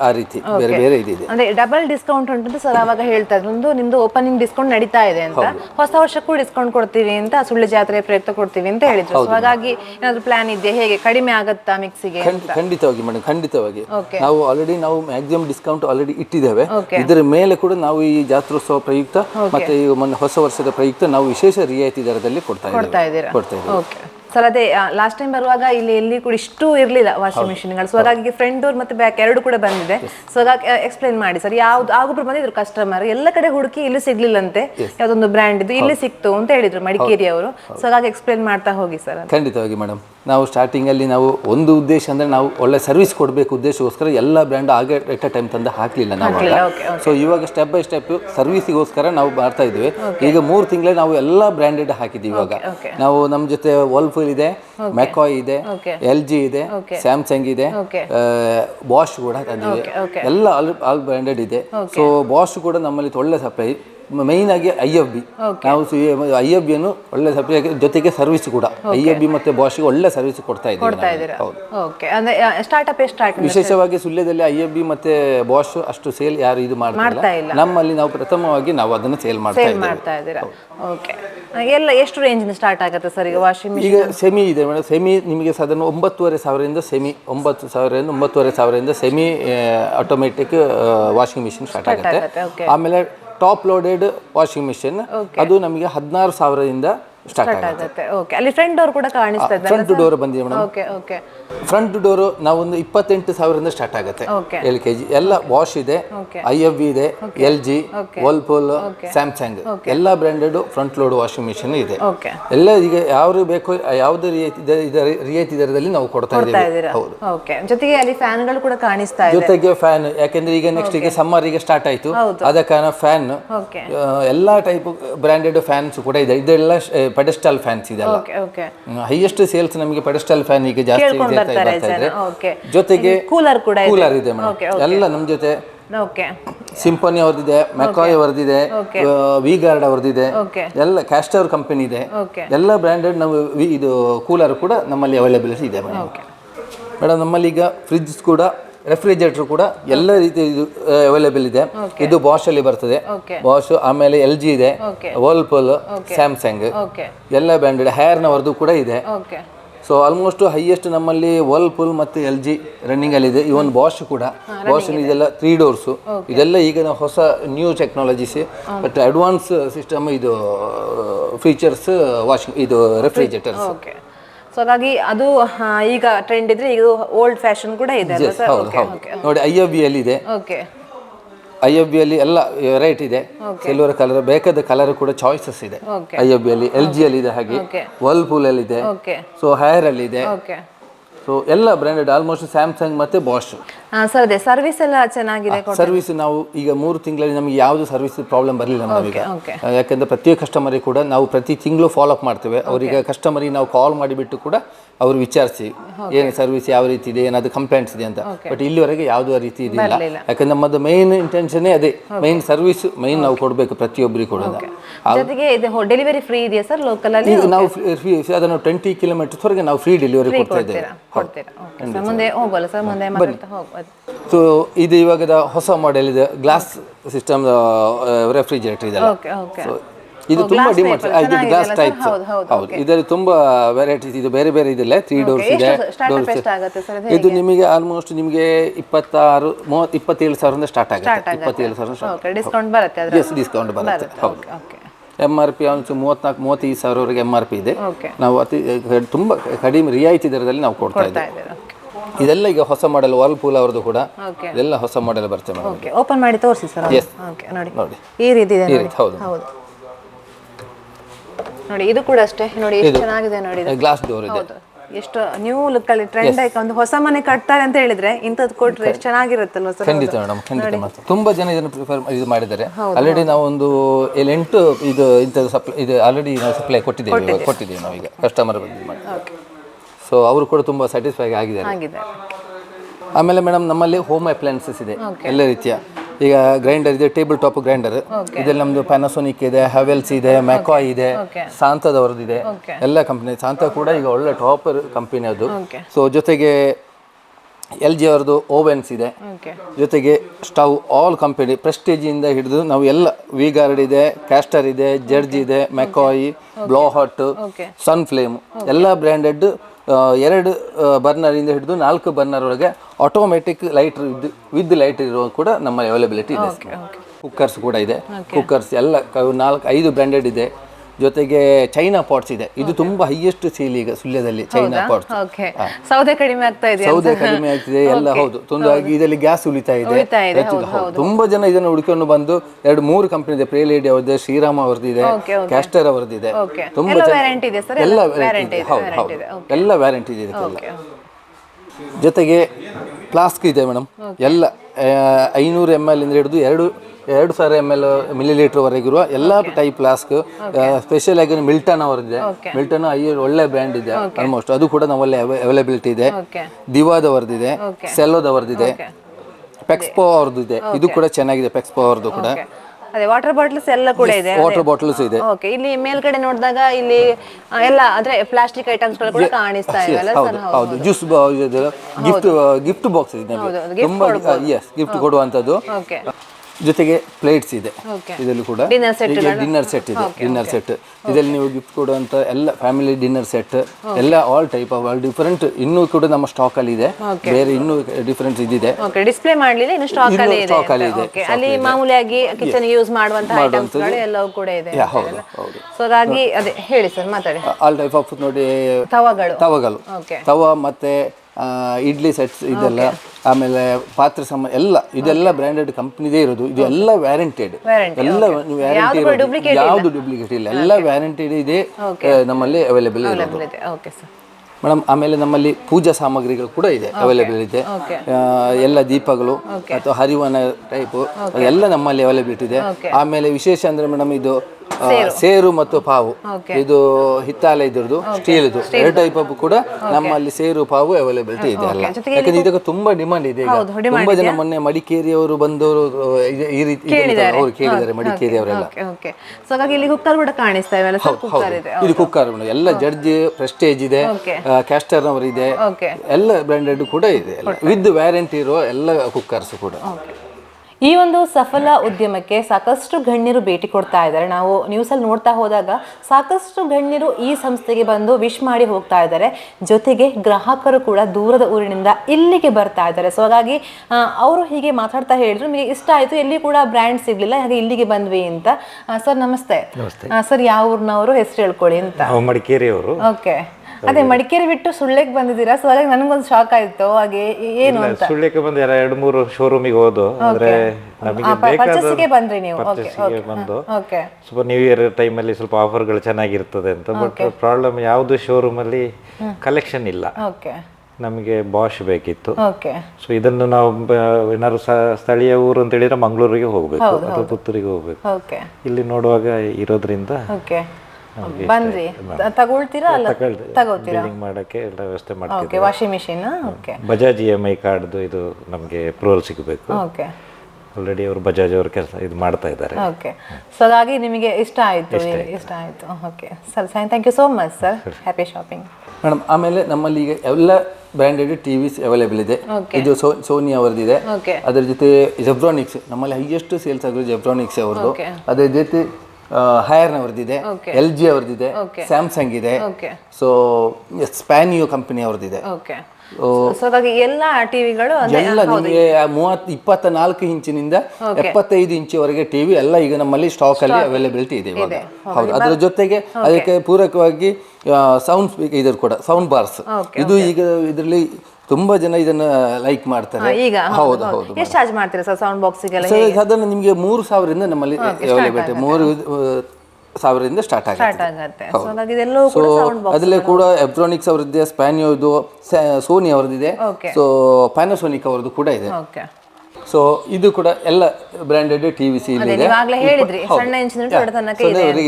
ಆ ರೀತಿ ಬೇರೆ ಬೇರೆ ಇದೆ ಅಂದ್ರೆ ಡಬಲ್ ಡಿಸ್ಕೌಂಟ್ ಉಂಟು ಅಂತ ಸರ್ ಅವಾಗ ಹೇಳ್ತಾ ಇದ್ರು. ಒಂದು ನಿಮ್ದು ಓಪನಿಂಗ್ ಡಿಸ್ಕೌಂಟ್ ನಡೀತಾ ಇದೆ ಅಂತ. ಹೊಸ ವರ್ಷಕ್ಕೂ ಡಿಸ್ಕೌಂಟ್ ಕೊಡ್ತೀವಿ ಅಂತ ಸುಳ್ಳು ಜಾತ್ರೆ ಪ್ರಯತ್ನ ಕೊಡ್ತೀವಿ ಅಂತ ಹೇಳಿದ್ರು. ಹಾಗಾಗಿ ಏನಾದ್ರು ಪ್ಲಾನ್ ಇದೆಯಾ ಹೇಗೆ? ಕಡಿಮೆ ಆಗುತ್ತಾ ಮಿಕ್ಸಿಗೆ ಖಂಡ್- ಖಂಡಿತವಾಗಿ ಮೇಡಮ್ ಖಂಡಿತವಾಗಿ. ನಾವು ಆಲ್ರೆಡಿ ನಾವು ಮ್ಯಾಕ್ಸಿಮಮ್ ಡಿಸ್ಕೌಂಟ್ ಆಲ್ರೆಡಿ ಇಟ್ಟಿದ್ದೇವೆ. ಇದರ ಮೇಲೆ ಕೂಡ ನಾವು ಈ ಜಾತ್ರೋತ್ಸವ ಪ್ರಯುಕ್ತ ಮತ್ತೆ ಈ ಮೊನ್ನೆ ಹೊಸ ವರ್ಷದ ಪ್ರಯುಕ್ತ ನಾವು ವಿಶೇಷ ರಿಯಾಯಿತಿ ದರದಲ್ಲಿ ಕೊಡ್ತಾ ಕೊಡ್ತಾ ಇದ್ದೀರಾ? ಕೊಡ್ತಾ ಇದ್ದೇವೆ. ಓಕೆ ಸರ್ ಅದೇ ಲಾಸ್ಟ್ ಟೈಮ್ ಬರುವಾಗ ಇಲ್ಲಿ ಎಲ್ಲಿ ಕೂಡ ಇಷ್ಟು ಇರಲಿಲ್ಲ ವಾಷಿಂಗ್ ಮಿಷಿನ್ಗಳು ಸೊ ಹಾಗಾಗಿ ಫ್ರಂಟ್ ಡೋರ್ ಮತ್ತೆ ಬ್ಯಾಕ್ ಎರಡು ಕೂಡ ಬಂದಿದೆ. ಸೊ ಹಾಗಾಗಿ ಎಕ್ಸ್ಪ್ಲೈನ್ ಮಾಡಿ ಸರ್. ಯಾವ್ದು ಆಗೊಬ್ರು ಬಂದಿದ್ರು ಕಸ್ಟಮರ್ ಎಲ್ಲ ಕಡೆ ಹುಡುಕಿ ಇಲ್ಲಿ ಸಿಗ್ಲಿಲ್ಲಂತೆ. ಯಾವ್ದೊಂದು ಬ್ರ್ಯಾಂಡ್ ಇದು ಇಲ್ಲಿ ಸಿಕ್ತು ಅಂತ ಹೇಳಿದ್ರು ಮಡಿಕೇರಿ ಅವರು. ಸೊ ಹಾಗಾಗಿ ಎಕ್ಸ್ಪ್ಲೈನ್ ಮಾಡ್ತಾ ಹೋಗಿ ಸರ್ ಖಂಡಿತವಾಗಿ ಮೇಡಮ್ ನಾವು ಸ್ಟಾರ್ಟಿಂಗ್ ಅಲ್ಲಿ ನಾವು ಒಂದು ಉದ್ದೇಶ ಅಂದ್ರೆ ನಾವು ಒಳ್ಳೆ ಸರ್ವಿಸ್ ಕೊಡಬೇಕು ಉದ್ದೇಶಕ್ಕೋಸ್ಕರ ಎಲ್ಲ ಬ್ರ್ಯಾಂಡ್ ಆಗ ಎಟ್ ಟೈಮ್ ತಂದು ಹಾಕ್ಲಿಲ್ಲ ನಾವು ಸೊ ಇವಾಗ ಸ್ಟೆಪ್ ಬೈ ಸ್ಟೆಪ್ ಸರ್ವಿಸಿಗೋಸ್ಕರ ನಾವು ಮಾಡ್ತಾ ಇದ್ದೀವಿ. ಈಗ ಮೂರು ತಿಂಗಳೇ ನಾವು ಎಲ್ಲ ಬ್ರ್ಯಾಂಡೆಡ್ ಹಾಕಿದ್ದೀವಿ ಇವಾಗ. ನಾವು ನಮ್ಮ ಜೊತೆ ವರ್ಲ್ಫುಲ್ ಇದೆ ಮೆಕಾಯ್ ಇದೆ. ಎಲ್ ಜಿ ಇದೆ ಸ್ಯಾಮ್ಸಂಗ್ ಇದೆ ಬಾಶ್ ಬಾಷ್ ಕೂಡ ತಂದಿದೆ. ಎಲ್ಲ ಆಲ್ ಆಲ್ ಬ್ರ್ಯಾಂಡೆಡ್ ಇದೆ. ಸೊ ಬಾಶ್ ಕೂಡ ನಮ್ಮಲ್ಲಿ ಒಳ್ಳೆ ಸಪ್ಲೈ ಮೈನ್ ಆಗಿ ಐ ಎಫ್ ಬಿ ನಾವು ಐ ಎಫ್ ಬಿಯನ್ನು ಒಳ್ಳೆ ಸಪ್ಲೈ ಜೊತೆಗೆ ಸರ್ವಿಸ್ ಕೂಡ. ಐ ಎಫ್ ಬಿ ಮತ್ತೆ ಬಾಷ್ಗೆ ಒಳ್ಳೆ ಸರ್ವಿಸ್ ಕೊಡ್ತಾ ಇದ್ದೀವಿ ಸ್ಟಾರ್ಟ್ಅಪ್ ವಿಶೇಷವಾಗಿ ಸುಳ್ಯದಲ್ಲಿ ಐ ಎಫ್ ಬಿ ಮತ್ತೆ ಬಾಷ್ ಅಷ್ಟು ಸೇಲ್ ಯಾರು ಇದು ಮಾಡ್ತಾ ಇಲ್ಲ. ನಮ್ಮಲ್ಲಿ ನಾವು ಪ್ರಥಮವಾಗಿ ನಾವು ಅದನ್ನು ಸೇಲ್ ಮಾಡ್ತಾ ಇದ್ದೀರಾ? ಓಕೆ ಎಲ್ಲ ಎಷ್ಟು ರೇಂಜಿಂದ ಸ್ಟಾರ್ಟ್ ಆಗುತ್ತೆ ಸರ್ ಈಗ ವಾಷಿಂಗ್ ಮಿಷಿನ್ ಈಗ ಸೆಮಿ ಇದೆ ಮೇಡಮ್ ಸೆಮಿ ನಿಮಗೆ ಸಾಧಾರಣ ಒಂಬತ್ತುವರೆ ಸಾವಿರದಿಂದ ಸೆಮಿ ಒಂಬತ್ತು ಸಾವಿರದಿಂದ ಒಂಬತ್ತುವರೆ ಸಾವಿರದಿಂದ semi automatic washing machine start ಆಗುತ್ತೆ. ಆಮೇಲೆ ಟಾಪ್ ಲೋಡೆಡ್ ವಾಷಿಂಗ್ ಮಿಷಿನ್ ಅದು ನಮಗೆ ಹದಿನಾರು ಸಾವಿರದಿಂದ ಸ್ಟಾರ್ಟ್ ಆಗುತ್ತೆ. ಓಕೆ ಅಲ್ಲಿ ಫ್ರಂಟ್ ಡೋರ್ ಕೂಡ ಕಾಣಿಸ್ತಾ ಇದೆ ಫ್ರಂಟ್ ಡೋರ್ ಬಂದಿದೆ madam okay okay front door ನಾವು ಒಂದು ಇಪ್ಪತ್ತೆಂಟು ಸಾವಿರದಿಂದ ಸ್ಟಾರ್ಟ್ ಆಗುತ್ತೆ. ಎಲ್ ಕೆ ಜಿ ಎಲ್ಲ ವಾಶ್ ಇದೆ. ಐ ಎಫ್ ಬಿ ಇದೆ ಎಲ್ ಜಿ ವರ್ಲ್ಪೂಲ್ ಸ್ಯಾಮ್ಸಂಗ್ ಎಲ್ಲ branded front load washing machine ಇದೆ. ಎಲ್ಲ ಈಗ ಯಾವ್ದು ಬೇಕೋ ಯಾವುದೇ ರಿಯಾಯಿತಿ ರಿಯಾಯಿತಿ ದರದಲ್ಲಿ ನಾವು ಕೊಡ್ತಾ ಇದ್ದೀವಿ. ಹೌದು. ಜೊತೆಗೆ ಅಲ್ಲಿ ಫ್ಯಾನ್ಗಳು ಕೂಡ ಕಾಣಿಸ್ತಾ ಇದೆ. ಜೊತೆಗೆ ಫ್ಯಾನ್ ಯಾಕಂದ್ರೆ ಈಗ ನೆಕ್ಸ್ಟ್ ಈಗ ಸಮ್ಮರ್ ಈಗ ಸ್ಟಾರ್ಟ್ ಆಯ್ತು. ಆದ ಕಾರಣ ಫ್ಯಾನ್ ಎಲ್ಲ ಟೈಪ್ ಬ್ರ್ಯಾಂಡೆಡ್ ಫ್ಯಾನ್ಸ್ ಕೂಡ ಇದೆ. ಇದೆಲ್ಲ ಪೆಡೆಸ್ಟಲ್ ಫ್ಯಾನ್ಸ್ ಇದೆಲ್ಲ. ಹೈಯೆಸ್ಟ್ ಸೇಲ್ಸ್ ನಮಗೆ ಪೆಡೆಸ್ಟಲ್ ಫ್ಯಾನ್ ಈಗ ಜಾಸ್ತಿ ಇದೆ- ಬರ್ತಾ ಇದೆ ಜೊತೆಗೆ ಕೂಲರ್ ಕೂಡ ಇದೆ. ಕೂಲರ್ ಇದೆ ಮೇಡಮ್. ಎಲ್ಲ ನಮ್ಮ ಜೊತೆ ಸಿಂಪನಿ ಅವ್ರದ್ದಿದೆ ಮೆಕಾಯ್ ಅವರದಿದೆ ವಿ ಗಾರ್ಡ್ ಅವ್ರದ್ದಿದೆ. ಎಲ್ಲ ಕ್ಯಾಸ್ಟರ್ ಕಂಪನಿ ಇದೆ. ಎಲ್ಲ ಬ್ರ್ಯಾಂಡೆಡ್ ನಾವು ಇದು ಕೂಲರ್ ಕೂಡ ನಮ್ಮಲ್ಲಿ ಅವೈಲೇಬಿಲಿಟಿ ಇದೆ ಮೇಡಮ್. ಮೇಡಮ್ ನಮ್ಮಲ್ಲಿ ಈಗ ಫ್ರಿಡ್ಜ್ ಕೂಡ ರೆಫ್ರಿಜರೇಟರ್ ಕೂಡ ಎಲ್ಲ ರೀತಿ ಇದು ಅವೈಲೇಬಲ್ ಇದೆ. ಇದು ಬಾಷ್ ಅಲ್ಲಿ ಬರ್ತದೆ. ಬಾಶ್ ಆಮೇಲೆ ಎಲ್ ಜಿ ಇದೆ. ವರ್ಲ್ಪೂಲ್ ಸ್ಯಾಮ್ಸಂಗ್ ಎಲ್ಲ ಬ್ರ್ಯಾಂಡೆಡ್ ಹೇರ್ನವರದು ಕೂಡ ಇದೆ. ಸೊ ಆಲ್ಮೋಸ್ಟ್ ಹೈಯೆಸ್ಟ್ ನಮ್ಮಲ್ಲಿ ವರ್ಲ್ಪೂಲ್ ಮತ್ತು ಎಲ್ ಜಿ ರನ್ನಿಂಗ್ ಅಲ್ಲಿ ಇದೆ. ಇವನ್ ಬಾಶ್ ಕೂಡ. ಬಾಷ್ ಇದೆಲ್ಲ ತ್ರೀ ಡೋರ್ಸ್ ಇದೆಲ್ಲ ಈಗ ನಾವು ಹೊಸ new technologies but advance system ಇದು ಫೀಚರ್ಸ್ ವಾಷಿಂಗ್ ಇದು ರೆಫ್ರಿಜರೇಟರ್ಸ್ ಓಕೆ ಸೊ ಹಾಗಾಗಿ ಅದು ಈಗ ಟ್ರೆಂಡ್ ಇದ್ರೆ ಇದು ಓಲ್ಡ್ ಫ್ಯಾಷನ್ ಕೂಡ ಇದೆ ಸರ್ ಓಕೆ ಓಕೆ ನೋಡಿ ಐ ಎಫ್ ಬಿ ಅಲ್ಲಿ ಇದೆ. ಓಕೆ ಐ ಎಫ್ ಬಿ ಅಲ್ಲಿ ಎಲ್ಲ ವೆರೈಟಿ ಇದೆ. ಸಿಲ್ವರ್ ಕಲರ್ ಬೇಕಾದ ಕಲರ್ ಕೂಡ ಚಾಯ್ಸಸ್ ಇದೆ. ಐ ಎಫ್ ಬಿ ಅಲ್ಲಿ ಎಲ್ ಜಿ ಅಲ್ಲಿ ಇದೆ ಹಾಗೆ. ವರ್ಲ್ಪೂಲ್ ಅಲ್ಲಿ ಇದೆ. ಸೊ ಹೈರ್ ಅಲ್ಲಿ ಇದೆ. ಓಕೆ ಸೊ ಎಲ್ಲ ಬ್ರ್ಯಾಂಡೆಡ್ ಆಲ್ಮೋಸ್ಟ್ ಸ್ಯಾಮ್ಸಂಗ್ ಮತ್ತೆ ಬಾಶ್ ಸರ್ ಅದೇ ಸರ್ವಿಸ್ ಎಲ್ಲ ಚೆನ್ನಾಗಿದೆ ಸರ್ವಿಸ್ ನಾವು ಈಗ ಮೂರು ತಿಂಗಳಲ್ಲಿ ನಮಗೆ ಯಾವುದು ಸರ್ವಿಸ್ ಪ್ರಾಬ್ಲಮ್ ಬರಲಿಲ್ಲ ನಮಗೆ ಯಾಕಂದ್ರೆ ಪ್ರತಿಯೊಬ್ಬ ಕಸ್ಟಮರಿಗೆ ಕೂಡ ನಾವು ಪ್ರತಿ ತಿಂಗಳು ಫಾಲೋ ಅಪ್ ಮಾಡ್ತೇವೆ. ಅವರಿಗೆ ಕಸ್ಟಮರಿಗೆ ನಾವು ಕಾಲ್ ಮಾಡಿಬಿಟ್ಟು ಕೂಡ ಅವರು ವಿಚಾರಿಸಿ ಏನು ಸರ್ವಿಸ್ ಯಾವ ರೀತಿ ಇದೆ? ಏನಾದ್ರು ಕಂಪ್ಲೇಂಟ್ಸ್ ಇದೆ ಅಂತ. ಬಟ್ ಇಲ್ಲಿವರೆಗೆ ಯಾವುದೋ ರೀತಿ ಇದಿಲ್ಲ. ಯಾಕಂದ್ರೆ ನಮ್ಮದು ಮೈನ್ ಇಂಟೆನ್ಷನ್ನೇ ಅದೇ. ಮೈನ್ ಸರ್ವಿಸ್ ಮೈನ್ ನಾವು ಕೊಡಬೇಕು ಪ್ರತಿಯೊಬ್ಬರಿಗೆ ಕೂಡ ಜೊತೆಗೆ ಇದು ಡೆಲಿವರಿ ಫ್ರೀ ಇದೆಯಾ ಸರ್ ಲೋಕಲ್ ಅಲ್ಲಿ? ನಾವು ಫ್ರೀ ಅದನ್ನು ಟ್ವೆಂಟಿ ಕಿಲೋಮೀಟರ್ಸ್ ವರೆಗೆ ನಾವು ಫ್ರೀ ಡೆಲಿವರಿ ಕೊಡ್ತಾ ಇದ್ದೇವೆ. ಮುಂದೆ ಹೋಗೋಲ್ಲ ಸರ್ ಮುಂದೆ ಸೊ ಇದು ಇವಾಗದ ಹೊಸ ಮಾಡೆಲ್ ಇದೆ ಗ್ಲಾಸ್ ಸಿಸ್ಟಮ್ ರೆಫ್ರಿಜರೇಟರ್ ಇದೆ ಇದು ತುಂಬಾ ಡಿಮಾಂಡ್ ಇದು ಗ್ಲಾಸ್ ಟೈಪ್ ಹೌದು, ಇದರಲ್ಲಿ ತುಂಬಾ ವೆರೈಟೀಸ್ ಇದೆ. ಬೇರೆ ಬೇರೆ ಇದೆಲ್ಲ ತ್ರೀ ಡೋರ್ಸ್ ಇದೆ ಸರ್? ಇದು ನಿಮಗೆ ಆಲ್ಮೋಸ್ಟ್ ನಿಮಗೆ ಇಪ್ಪತ್ತಾರು ಮೂವತ್ತು ಇಪ್ಪತ್ತೇಳು ಸಾವಿರದಿಂದ ಸ್ಟಾರ್ಟ್ ಆಗುತ್ತೆ. ಇಪ್ಪತ್ತೇಳು ಸಾವಿರ ಡಿಸ್ಕೌಂಟ್ ಬರುತ್ತೆ ಎಸ್ ಡಿಸ್ಕೌಂಟ್ ಬರುತ್ತೆ. ಹೌದು. ಎಂ ಆರ್ ಪಿ ಒಂದು ಮೂವತ್ನಾಲ್ಕು ಮೂವತ್ತೈದು ಸಾವಿರವರೆಗೆ ಎಂ ಆರ್ ಪಿ ಇದೆ. ನಾವು ಅತಿ ತುಂಬ ಕಡಿಮೆ ರಿಯಾಯಿತಿ ದರದಲ್ಲಿ ನಾವು ಕೊಡ್ತಾ ಇದ್ದೇವೆ. ಇದೆಲ್ಲ ಈಗ ಹೊಸ ಮಾಡೆಲ್ ವರ್ಲ್ಪೂಲ್ ಅವರದು ಕೂಡ. ಇದೆಲ್ಲ ಹೊಸ ಮಾಡೆಲ್ ಬರ್ತೇವೆ ಓಪನ್ ಮಾಡಿ ತೋರಿಸಿ ಸರ್ ಓಕೆ ನೋಡಿ. ನೋಡಿ. ಈ ರೀತಿ ಹೌದು. ಹೌದು. ನೋಡಿ ಇದು ಕೂಡ ಅಷ್ಟೇ. ನೋಡಿ ಎಷ್ಟು ಚೆನ್ನಾಗಿದೆ ನೋಡಿ ಇದು. ಗ್ಲಾಸ್ ಡೋರ್ ಇದೆ. ಹೌದು. ಎಷ್ಟು ನ್ಯೂ ಲುಕ್ ಅಲ್ಲಿ ಟ್ರೆಂಡ್ ಆಯ್ತು. ಒಂದು ಹೊಸ ಮನೆ ಕಟ್ತಾರೆ ಅಂತ ಹೇಳಿದ್ರೆ ಇಂಥದ್ದು ಕೊಟ್ರೆ ಎಷ್ಟು ಚೆನ್ನಾಗಿರುತ್ತಲ್ವ ಸರ್? ಖಂಡಿತ ಮೇಡಮ್ ಖಂಡಿತ ತುಂಬಾ ಜನ ಇದನ್ನು ಪ್ರಿಫರ್ ಇದು ಮಾಡಿದ್ದಾರೆ. ಆಲ್ರೆಡಿ ನಾವು ಒಂದು ಎಂಟು ಇದು ಇಂಥದ್ದು ಸಪ್ಲೈ ಇದು ಆಲ್ರೆಡಿ ನಾವು ಸಪ್ಲೈ ಕೊಟ್ಟಿದ್ದೇವೆ ಕೊಟ್ಟಿದ್ದೀವಿ. ಕೊಟ್ಟಿದ್ದೇವೆ ನಾವೀಗ ಕಸ್ಟಮರ್ ಬಂದು ಸೊ ಅವರು ಕೂಡ ತುಂಬಾ ಸ್ಯಾಟಿಸ್ಫೈ ಆಗಿದ್ದಾರೆ. ಆಗಿದೆ. ಆಮೇಲೆ ಮೇಡಮ್ ನಮ್ಮಲ್ಲಿ ಹೋಮ್ ಅಪ್ಲಯನ್ಸಸ್ ಇದೆ. ಎಲ್ಲ ರೀತಿಯ. ಈಗ ಗ್ರೈಂಡರ್ ಇದೆ ಟೇಬಲ್ ಟಾಪ್ ಗ್ರೈಂಡರ್ ಇದರಲ್ಲಿ ನಮ್ದು ಪ್ಯಾನಾಸೋನಿಕ್ ಇದೆ ಹವೆಲ್ಸ್ ಇದೆ ಮೆಕಾಯ್ ಇದೆ ಸಾಂತದವ್ರದ್ದು ಇದೆ. ಎಲ್ಲ ಕಂಪನಿ ಸಾಂತ ಕೂಡ ಈಗ ಒಳ್ಳೆ ಟಾಪ್ ಕಂಪನಿ ಅದು. ಸೊ ಜೊತೆಗೆ ಎಲ್ ಜಿ ಅವ್ರದ್ದು ಓವೆನ್ಸ್ ಇದೆ. ಜೊತೆಗೆ ಸ್ಟವ್ ಆಲ್ ಕಂಪನಿ ಪ್ರೆಸ್ಟೇಜಿಯಿಂದ ಹಿಡಿದು ನಾವು ಎಲ್ಲ ವಿ ಗಾರ್ಡ್ ಇದೆ ಕ್ಯಾಸ್ಟರ್ ಇದೆ ಜಡ್ಜ್ ಇದೆ ಮೆಕಾಯಿ ಬ್ಲೋ ಹಾಟ್ ಸನ್ ಫ್ಲೇಮ್ ಎಲ್ಲ ಬ್ರ್ಯಾಂಡೆಡ್ ಎರಡು ಬರ್ನರಿಂದ ಹಿಡಿದು ನಾಲ್ಕು ಬರ್ನರ್ ಒಳಗೆ automatic light with with light ಇರೋ ಕೂಡ ನಮ್ಮ ಅವೈಲಬಿಲಿಟಿ ಇದೆ. ಕುಕ್ಕರ್ಸ್ ಕೂಡ ಇದೆ. ಕುಕ್ಕರ್ಸ್ ಎಲ್ಲ ನಾಲ್ಕು ಐದು ಬ್ರ್ಯಾಂಡೆಡ್ ಇದೆ. ಜೊತೆಗೆ ಚೈನಾ ಪಾಟ್ಸ್ ಇದೆ. ಇದು ತುಂಬಾ ಹೈಯೆಸ್ಟ್ ಸೀಲ್ ಈಗ ಸುಳ್ಯದಲ್ಲಿ ಚೈನಾ ಪಾಟ್ಸ್ ಓಕೆ ಸೌದೆ ಕಡಿಮೆ ಆಗ್ತಾ ಇದೆ ಸೌದೆ ಕಡಿಮೆ ಆಗ್ತಿದೆ ಎಲ್ಲ ಹೌದು. ತುಂಬ ಇದರಲ್ಲಿ ಗ್ಯಾಸ್ ಉಳಿತಾ ಇದೆ. ಇದೆ, ತುಂಬಾ ಜನ ಇದನ್ನು ಹುಡುಕೊಂಡು ಬಂದು ಎರಡು ಮೂರು ಕಂಪನಿ ಇದೆ ಪ್ರೇಲೇಡಿ ಅವರದ್ದು ಶ್ರೀರಾಮ ಅವ್ರದ್ದಿದೆ Okay, okay. ಕ್ಯಾಸ್ಟರ್ ಅವ್ರದ್ದಿದೆ Okay. ತುಂಬಾ ಎಲ್ಲ ಇದೆ ವ್ಯಾರಂಟಿ ಇದೆ. ಇದೆ, ಹೌದು ಹೌದು. ಇದೆ. ಎಲ್ಲ ವ್ಯಾರಂಟಿ ಇದೆ ಇದಕ್ಕೆಲ್ಲ ಜೊತೆಗೆ ಫ್ಲಾಸ್ಕ್ ಇದೆ ಮೇಡಮ್ ಎಲ್ಲ ಐನೂರು ಎಂ ಎಲ್ ಇಂದ ಹಿಡಿದು ಎರಡು ಎರಡು ಸಾವಿರ ಎಂ ಎಲ್ ಮಿಲಿ ಲೀಟರ್ ವರೆಗಿರುವ ಎಲ್ಲ ಟೈಪ್ ಫ್ಲಾಸ್ಕ್ ಸ್ಪೆಷಲ್ ಆಗಿ ಮಿಲ್ಟನ್ ಅವರಿದೆ ಮಿಲ್ಟನ್ ಐ ಒಳ್ಳೆ ಬ್ರ್ಯಾಂಡ್ ಇದೆ ಆಲ್ಮೋಸ್ಟ್ ಅದು ಕೂಡ ನಮ್ಮಲ್ಲಿ ಅವೈಲೇಬಿಲಿಟಿ ಇದೆ. ದಿವಾದವರದಿದೆ ಸೆಲ್ಲೋದವರದಿದೆ ಪೆಕ್ಸ್ಪೋ ಅವ್ರದ್ದು ಇದೆ ಇದು ಕೂಡ ಚೆನ್ನಾಗಿದೆ ಪೆಕ್ಸ್ಪೋ ಅವ್ರದ್ದು ಕೂಡ. ಅದೇ ವಾಟರ್ ಬಾಟಲ್ಸ್ ಎಲ್ಲ ಕೂಡ ಇದೆ ವಾಟರ್ ಬಾಟಲ್ಸ್ ಇದೆ. ಓಕೆ ಇಲ್ಲಿ ಮೇಲ್ಗಡೆ ನೋಡಿದಾಗ ಇಲ್ಲಿ ಎಲ್ಲ ಅಂದ್ರೆ ಪ್ಲಾಸ್ಟಿಕ್ ಐಟಮ್ಸ್ಗಳು ಕೂಡ ಕಾಣಿಸ್ತಾ ಇವೆಲ್ಲ ಹೌದು ಹೌದು ಜ್ಯೂಸ್ ಗಿಫ್ಟ್ ಗಿಫ್ಟ್ ಬಾಕ್ಸ್ ಇದೆ. ತುಂಬಾ ಎಸ್ ಗಿಫ್ಟ್ ಕೊಡುವಂತದ್ದು ಜೊತೆಗೆ ಪ್ಲೇಟ್ಸ್ ಇದೆ. ಇದರಲ್ಲಿ ಕೂಡ ಡಿನ್ನರ್ ಸೆಟ್ ಇದೆ. ಡಿನ್ನರ್ ಸೆಟ್ ಇದರಲ್ಲಿ ನೀವು ಗಿಫ್ಟ್ ಕೊಡುವಂತ ಎಲ್ಲ ಫ್ಯಾಮಿಲಿ ಡಿನ್ನರ್ ಸೆಟ್ ಎಲ್ಲ all type of all different ಇನ್ನೂ ಕೂಡ ನಮ್ಮ ಸ್ಟಾಕ್ ಅಲ್ಲಿ ಇದೆ. ಬೇರೆ ಇನ್ನೂ ಡಿಫರೆಂಟ್ ಇದಿದೆ. ಡಿಸ್ಪ್ಲೇ ಮಾಡ್ಲಿಲ್ಲ ಇನ್ನು ಸ್ಟಾಕ್ ಅಲ್ಲಿ ಇದೆ ಸ್ಟಾಕ್ ಅಲ್ಲಿ ಇದೆ, ಅಲ್ಲಿ ಮಾಮೂಲಿಯಾಗಿ ಕಿಚನ್ ಯೂಸ್ ಮಾಡುವಂತಹ ಐಟಮ್ಸ್ ಎಲ್ಲವೂ ಕೂಡ ಇದೆ ಹೌದು ಹೌದು. ಸೊ ಹಾಗಾಗಿ ಅದೇ ಹೇಳಿ ಸರ್ ಮಾತಾಡಿ. ಆಲ್ ಟೈಪ್ ಆಫ್ ನೋಡಿ ತವಗಳು. ತವಗಳು. ಓಕೆ ತವ ಮತ್ತೆ ಇಡ್ಲಿ ಸೆಟ್ಸ್ ಇದೆಲ್ಲ ಆಮೇಲೆ ಪಾತ್ರೆ ಸಮ ಎಲ್ಲ ಇದೆಲ್ಲ ಬ್ರ್ಯಾಂಡೆಡ್ ಕಂಪ್ನಿದೇ ಇರೋದು. ಇದು ಎಲ್ಲ ವ್ಯಾರಂಟೆಡ್ ಎಲ್ಲ ವ್ಯಾರಂಟಿ ಯಾವ್ದು ಡೂಪ್ಲಿಕೇಟ್ ಇಲ್ಲ. ಎಲ್ಲ ವ್ಯಾರಂಟೆಡ್ ಇದೆ. ನಮ್ಮಲ್ಲಿ ಅವೈಲೇಬಲ್ ಇರೋದು. ಮೇಡಮ್ ಆಮೇಲೆ ನಮ್ಮಲ್ಲಿ ಪೂಜಾ ಸಾಮಗ್ರಿಗಳು ಕೂಡ ಇದೆ ಅವೈಲೇಬಲ್ ಇದೆ. ಎಲ್ಲ ದೀಪಗಳು ಅಥವಾ ಹರಿವನ ಟೈಪ್ ಎಲ್ಲ ನಮ್ಮಲ್ಲಿ ಅವೈಲೇಬಿಲಿಟಿ ಇದೆ. ಆಮೇಲೆ ವಿಶೇಷ ಅಂದ್ರೆ ಮೇಡಮ್ ಇದು ಸೇರು. ಮತ್ತು ಪಾವು. ಇದು ಹಿತ್ತಾಳೆ ಇದ್ರದ್ದು ಸ್ಟೀಲ್ ಇದು. ಎರಡು ಟೈಪ್ ಕೂಡ ನಮ್ಮಲ್ಲಿ ಸೇರು ಪಾವು ಅವೈಲೇಬಿಲಿಟಿ ಇದೆ ಅಲ್ಲ. ಯಾಕಂದ್ರೆ ಇದಕ್ಕೆ ತುಂಬಾ ಡಿಮಾಂಡ್ ಇದೆ ಈಗ. ತುಂಬಾ ಜನ ಮೊನ್ನೆ ಮಡಿಕೇರಿಯವರು ಬಂದವರು ಈ ರೀತಿ ಅವರು ಕೇಳಿದ್ದಾರೆ ಮಡಿಕೇರಿ ಅವರೆಲ್ಲ. ಇಲ್ಲಿ ಕುಕ್ಕರ್ ಕೂಡ ಕಾಣಿಸ್ತಾ ಇವೆ ಇದು. ಕುಕ್ಕರ್ ಎಲ್ಲ ಜಡ್ಜ್ ಪ್ರೆಸ್ಟೇಜ್ ಇದೆ. ಕ್ಯಾಸ್ಟರ್ ಅವರು ಇದೆ. ಎಲ್ಲ ಬ್ರ್ಯಾಂಡೆಡ್ ಕೂಡ ಇದೆ ವಿತ್ ವ್ಯಾರಂಟಿ ಇರೋ ಎಲ್ಲ ಕುಕ್ಕರ್ಸ್ ಕೂಡ. ಈ ಒಂದು ಸಫಲ ಉದ್ಯಮಕ್ಕೆ ಸಾಕಷ್ಟು ಗಣ್ಯರು ಭೇಟಿ ಕೊಡ್ತಾ ಇದ್ದಾರೆ. ನಾವು ನ್ಯೂಸಲ್ಲಿ ನೋಡ್ತಾ ಹೋದಾಗ ಸಾಕಷ್ಟು ಗಣ್ಯರು ಈ ಸಂಸ್ಥೆಗೆ ಬಂದು ವಿಶ್ ಮಾಡಿ ಹೋಗ್ತಾ ಇದ್ದಾರೆ. ಜೊತೆಗೆ ಗ್ರಾಹಕರು ಕೂಡ ದೂರದ ಊರಿನಿಂದ ಇಲ್ಲಿಗೆ ಬರ್ತಾ ಇದ್ದಾರೆ. ಸೊ ಹಾಗಾಗಿ ಅವರು ಹೀಗೆ ಮಾತಾಡ್ತಾ ಹೇಳಿದ್ರು ನಿಮಗೆ ಇಷ್ಟ ಆಯಿತು ಎಲ್ಲಿ ಕೂಡ ಬ್ರ್ಯಾಂಡ್ ಸಿಗ್ಲಿಲ್ಲ ಹಾಗೆ ಇಲ್ಲಿಗೆ ಬಂದ್ವಿ ಅಂತ. ಸರ್ ನಮಸ್ತೆ. ಸರ್ ಯಾವ ಊರಿನವರು ಹೆಸರು ಹೇಳ್ಕೊಳ್ಳಿ ಅಂತ. ಮಡಿಕೇರಿ ಅವರು ಓಕೆ ಅದೇ ಮಡಿಕೇರಿ ಬಿಟ್ಟು ಸುಳ್ಳೆಗೆ ಬಂದಿದ್ದೀರಾ? ಸೊ ಹಾಗಾಗಿ ನನಗೊಂದು ಶಾಕ್ ಆಯ್ತು. ಹಾಗೆ ಏನು ಅಂತ? ಸುಳ್ಯಕ್ಕೆ ಬಂದು ಎಲ್ಲ ಎರಡು ಮೂರು ಶೋರೂಮಿಗೆ ಹೋದು. ಅಂದ್ರೆ ನಮಗೆ ಪರ್ಚೇಸಿಗೆ ಬಂದ್ರಿ ನೀವು. ಓಕೆ ಪರ್ಚೇಸಿಗೆ ಬಂದು. ಓಕೆ ಸ್ವಲ್ಪ ನ್ಯೂ ಇಯರ್ ಟೈಮಲ್ಲಿ ಸ್ವಲ್ಪ ಆಫರ್ಗಳು ಚೆನ್ನಾಗಿರ್ತದೆ ಅಂತ. ಬಟ್ ಪ್ರಾಬ್ಲಮ್ ಯಾವುದು ಶೋರೂಮ್ ಅಲ್ಲಿ ಕಲೆಕ್ಷನ್ ಇಲ್ಲ. ಓಕೆ ನಮಗೆ ಬಾಷ್ ಬೇಕಿತ್ತು. ಓಕೆ ಸೊ ಇದನ್ನು ನಾವು ಬ- ಏನಾದ್ರು ಸ- ಸ್ಥಳೀಯ ಊರು ಅಂತ ಹೇಳಿದ್ರೆ ಮಂಗಳೂರಿಗೆ ಹೋಗ್ಬೇಕು. ಅಥವಾ ಪುತ್ತೂರಿಗೆ ಹೋಗ್ಬೇಕು. ಓಕೆ ಇಲ್ಲಿ ನೋಡುವಾಗ ಇರೋದ್ರಿಂದ ಓಕೆ ಬಂದ್ರಿ. ತ- ತಗೊಳ್ತೀರಾ? ಅಲ್ಲ ತಗೋತೀರಾ? ಬಿಲ್ಡಿಂಗ್ ಮಾಡಕ್ಕೆ ಎಲ್ಲ ವ್ಯವಸ್ಥೆ ಮಾಡ್ತೀವಿ okay washing machine okay. Bajaj E M I ಕಾರ್ಡ್ದು ಇದು ನಮಗೆ ಅಪ್ರೂವಲ್ ಸಿಗಬೇಕು. ಓಕೆ. ಆಲ್ರೆಡಿ ಅವರು ಬಜಾಜ್ ಅವರು ಕೆಲಸ ಇದು ಮಾಡ್ತಾ ಇದ್ದಾರೆ. ಓಕೆ. ಸೊ ಹಾಗಾಗಿ ನಿಮಗೆ ಇಷ್ಟ ಆಯಿತು ಇಷ್ಟ ಆಯಿತು. Okay. Sir thank you so much sir. Happy shopping madam ಆಮೇಲೆ ನಮ್ಮಲ್ಲಿ ಈಗ ಎಲ್ಲ ಬ್ರ್ಯಾಂಡೆಡ್ ಟಿವಿಸ್ ಅವೈಲೇಬಲ್ ಇದೆ. ಇದು ಸೋ ಸೋನಿ ಅವರದಿದೆ ಓಕೆ. ಅದರ ಜೊತೆ ಜೆಬ್ರಾನಿಕ್ಸ್ ನಮ್ಮಲ್ಲಿ ಹೈಯೆಸ್ಟ್ ಸೇಲ್ಸ್ ಆಗಿರೋ ಜೆಬ್ರಾನಿಕ್ಸ್ ಅವ್ರದ್ದು. Okay. ಅದ್ರ ಜೊತೆ ಹೈರ್ನವ್ರದ್ದಿದೆ ಎಲ್ ಜಿ ಅವ್ರದ್ದಿದೆ ಸ್ಯಾಮ್ಸಂಗ್ ಇದೆ ಸೊ ಸ್ಪ್ಯಾನಿಯೋ ಕಂಪನಿ ಅವ್ರದ್ದಿದೆ ಎಲ್ಲ ಟಿವಿಗಳು ಎಲ್ಲ ನಿಮಗೆ ಮೂವತ್ ಇಪ್ಪತ್ತ ನಾಲ್ಕು ಇಂಚಿನಿಂದ ಎಪ್ಪತ್ತೈದು ಇಂಚಿವರೆಗೆ ಟಿವಿ ಎಲ್ಲ ಈಗ ನಮ್ಮಲ್ಲಿ ಸ್ಟಾಕ್ ಅಲ್ಲಿ ಅವೈಲೇಬಿಲಿಟಿ ಇದೆ ಇವಾಗ. ಹೌದು. ಅದರ ಜೊತೆಗೆ ಅದಕ್ಕೆ ಪೂರಕವಾಗಿ ಸೌಂಡ್ ಸ್ಪೀಕ್ ಇದ್ರ ಕೂಡ ಸೌಂಡ್ ಬಾರ್ಸ್ ಇದು ಈಗ ಇದರಲ್ಲಿ ತುಂಬಾ ಜನ ಇದನ್ನ ಲೈಕ್ ಮಾಡ್ತಾರೆ. ಈಗ ಹೌದು ಹೌದು ಎಷ್ಟು ಚಾರ್ಜ್ ಮಾಡ್ತೀರಾ ಸರ್ ಸೌಂಡ್ ಬಾಕ್ಸಿಗೆಲ್ಲ ಸರ್ ಅದನ್ನು ನಿಮಗೆ ಮೂರು ಸಾವಿರದಿಂದ ನಮ್ಮಲ್ಲಿ ಅವೈಲೇಬಲ್ ಮೂರು ಸಾವಿರದಿಂದ ಸ್ಟಾರ್ಟ್ ಆಗುತ್ತೆ. ಸೊ ಅದರಲ್ಲೇ ಕೂಡ ಎಲೆಕ್ಟ್ರಾನಿಕ್ಸ್ ಅವ್ರದ್ದಿದೆ ಸ್ಪ್ಯಾನಿಯೋದು ಸೋನಿ ಅವರದ್ದು ಇದೆ ಸೊ ಪ್ಯಾನಸೋನಿಕ್ ಅವರದ್ದು ಕೂಡ ಇದೆ. ಸೊ ಇದು ಕೂಡ ಎಲ್ಲ ಬ್ರ್ಯಾಂಡೆಡ್ ಟಿ ವಿ ಸಿ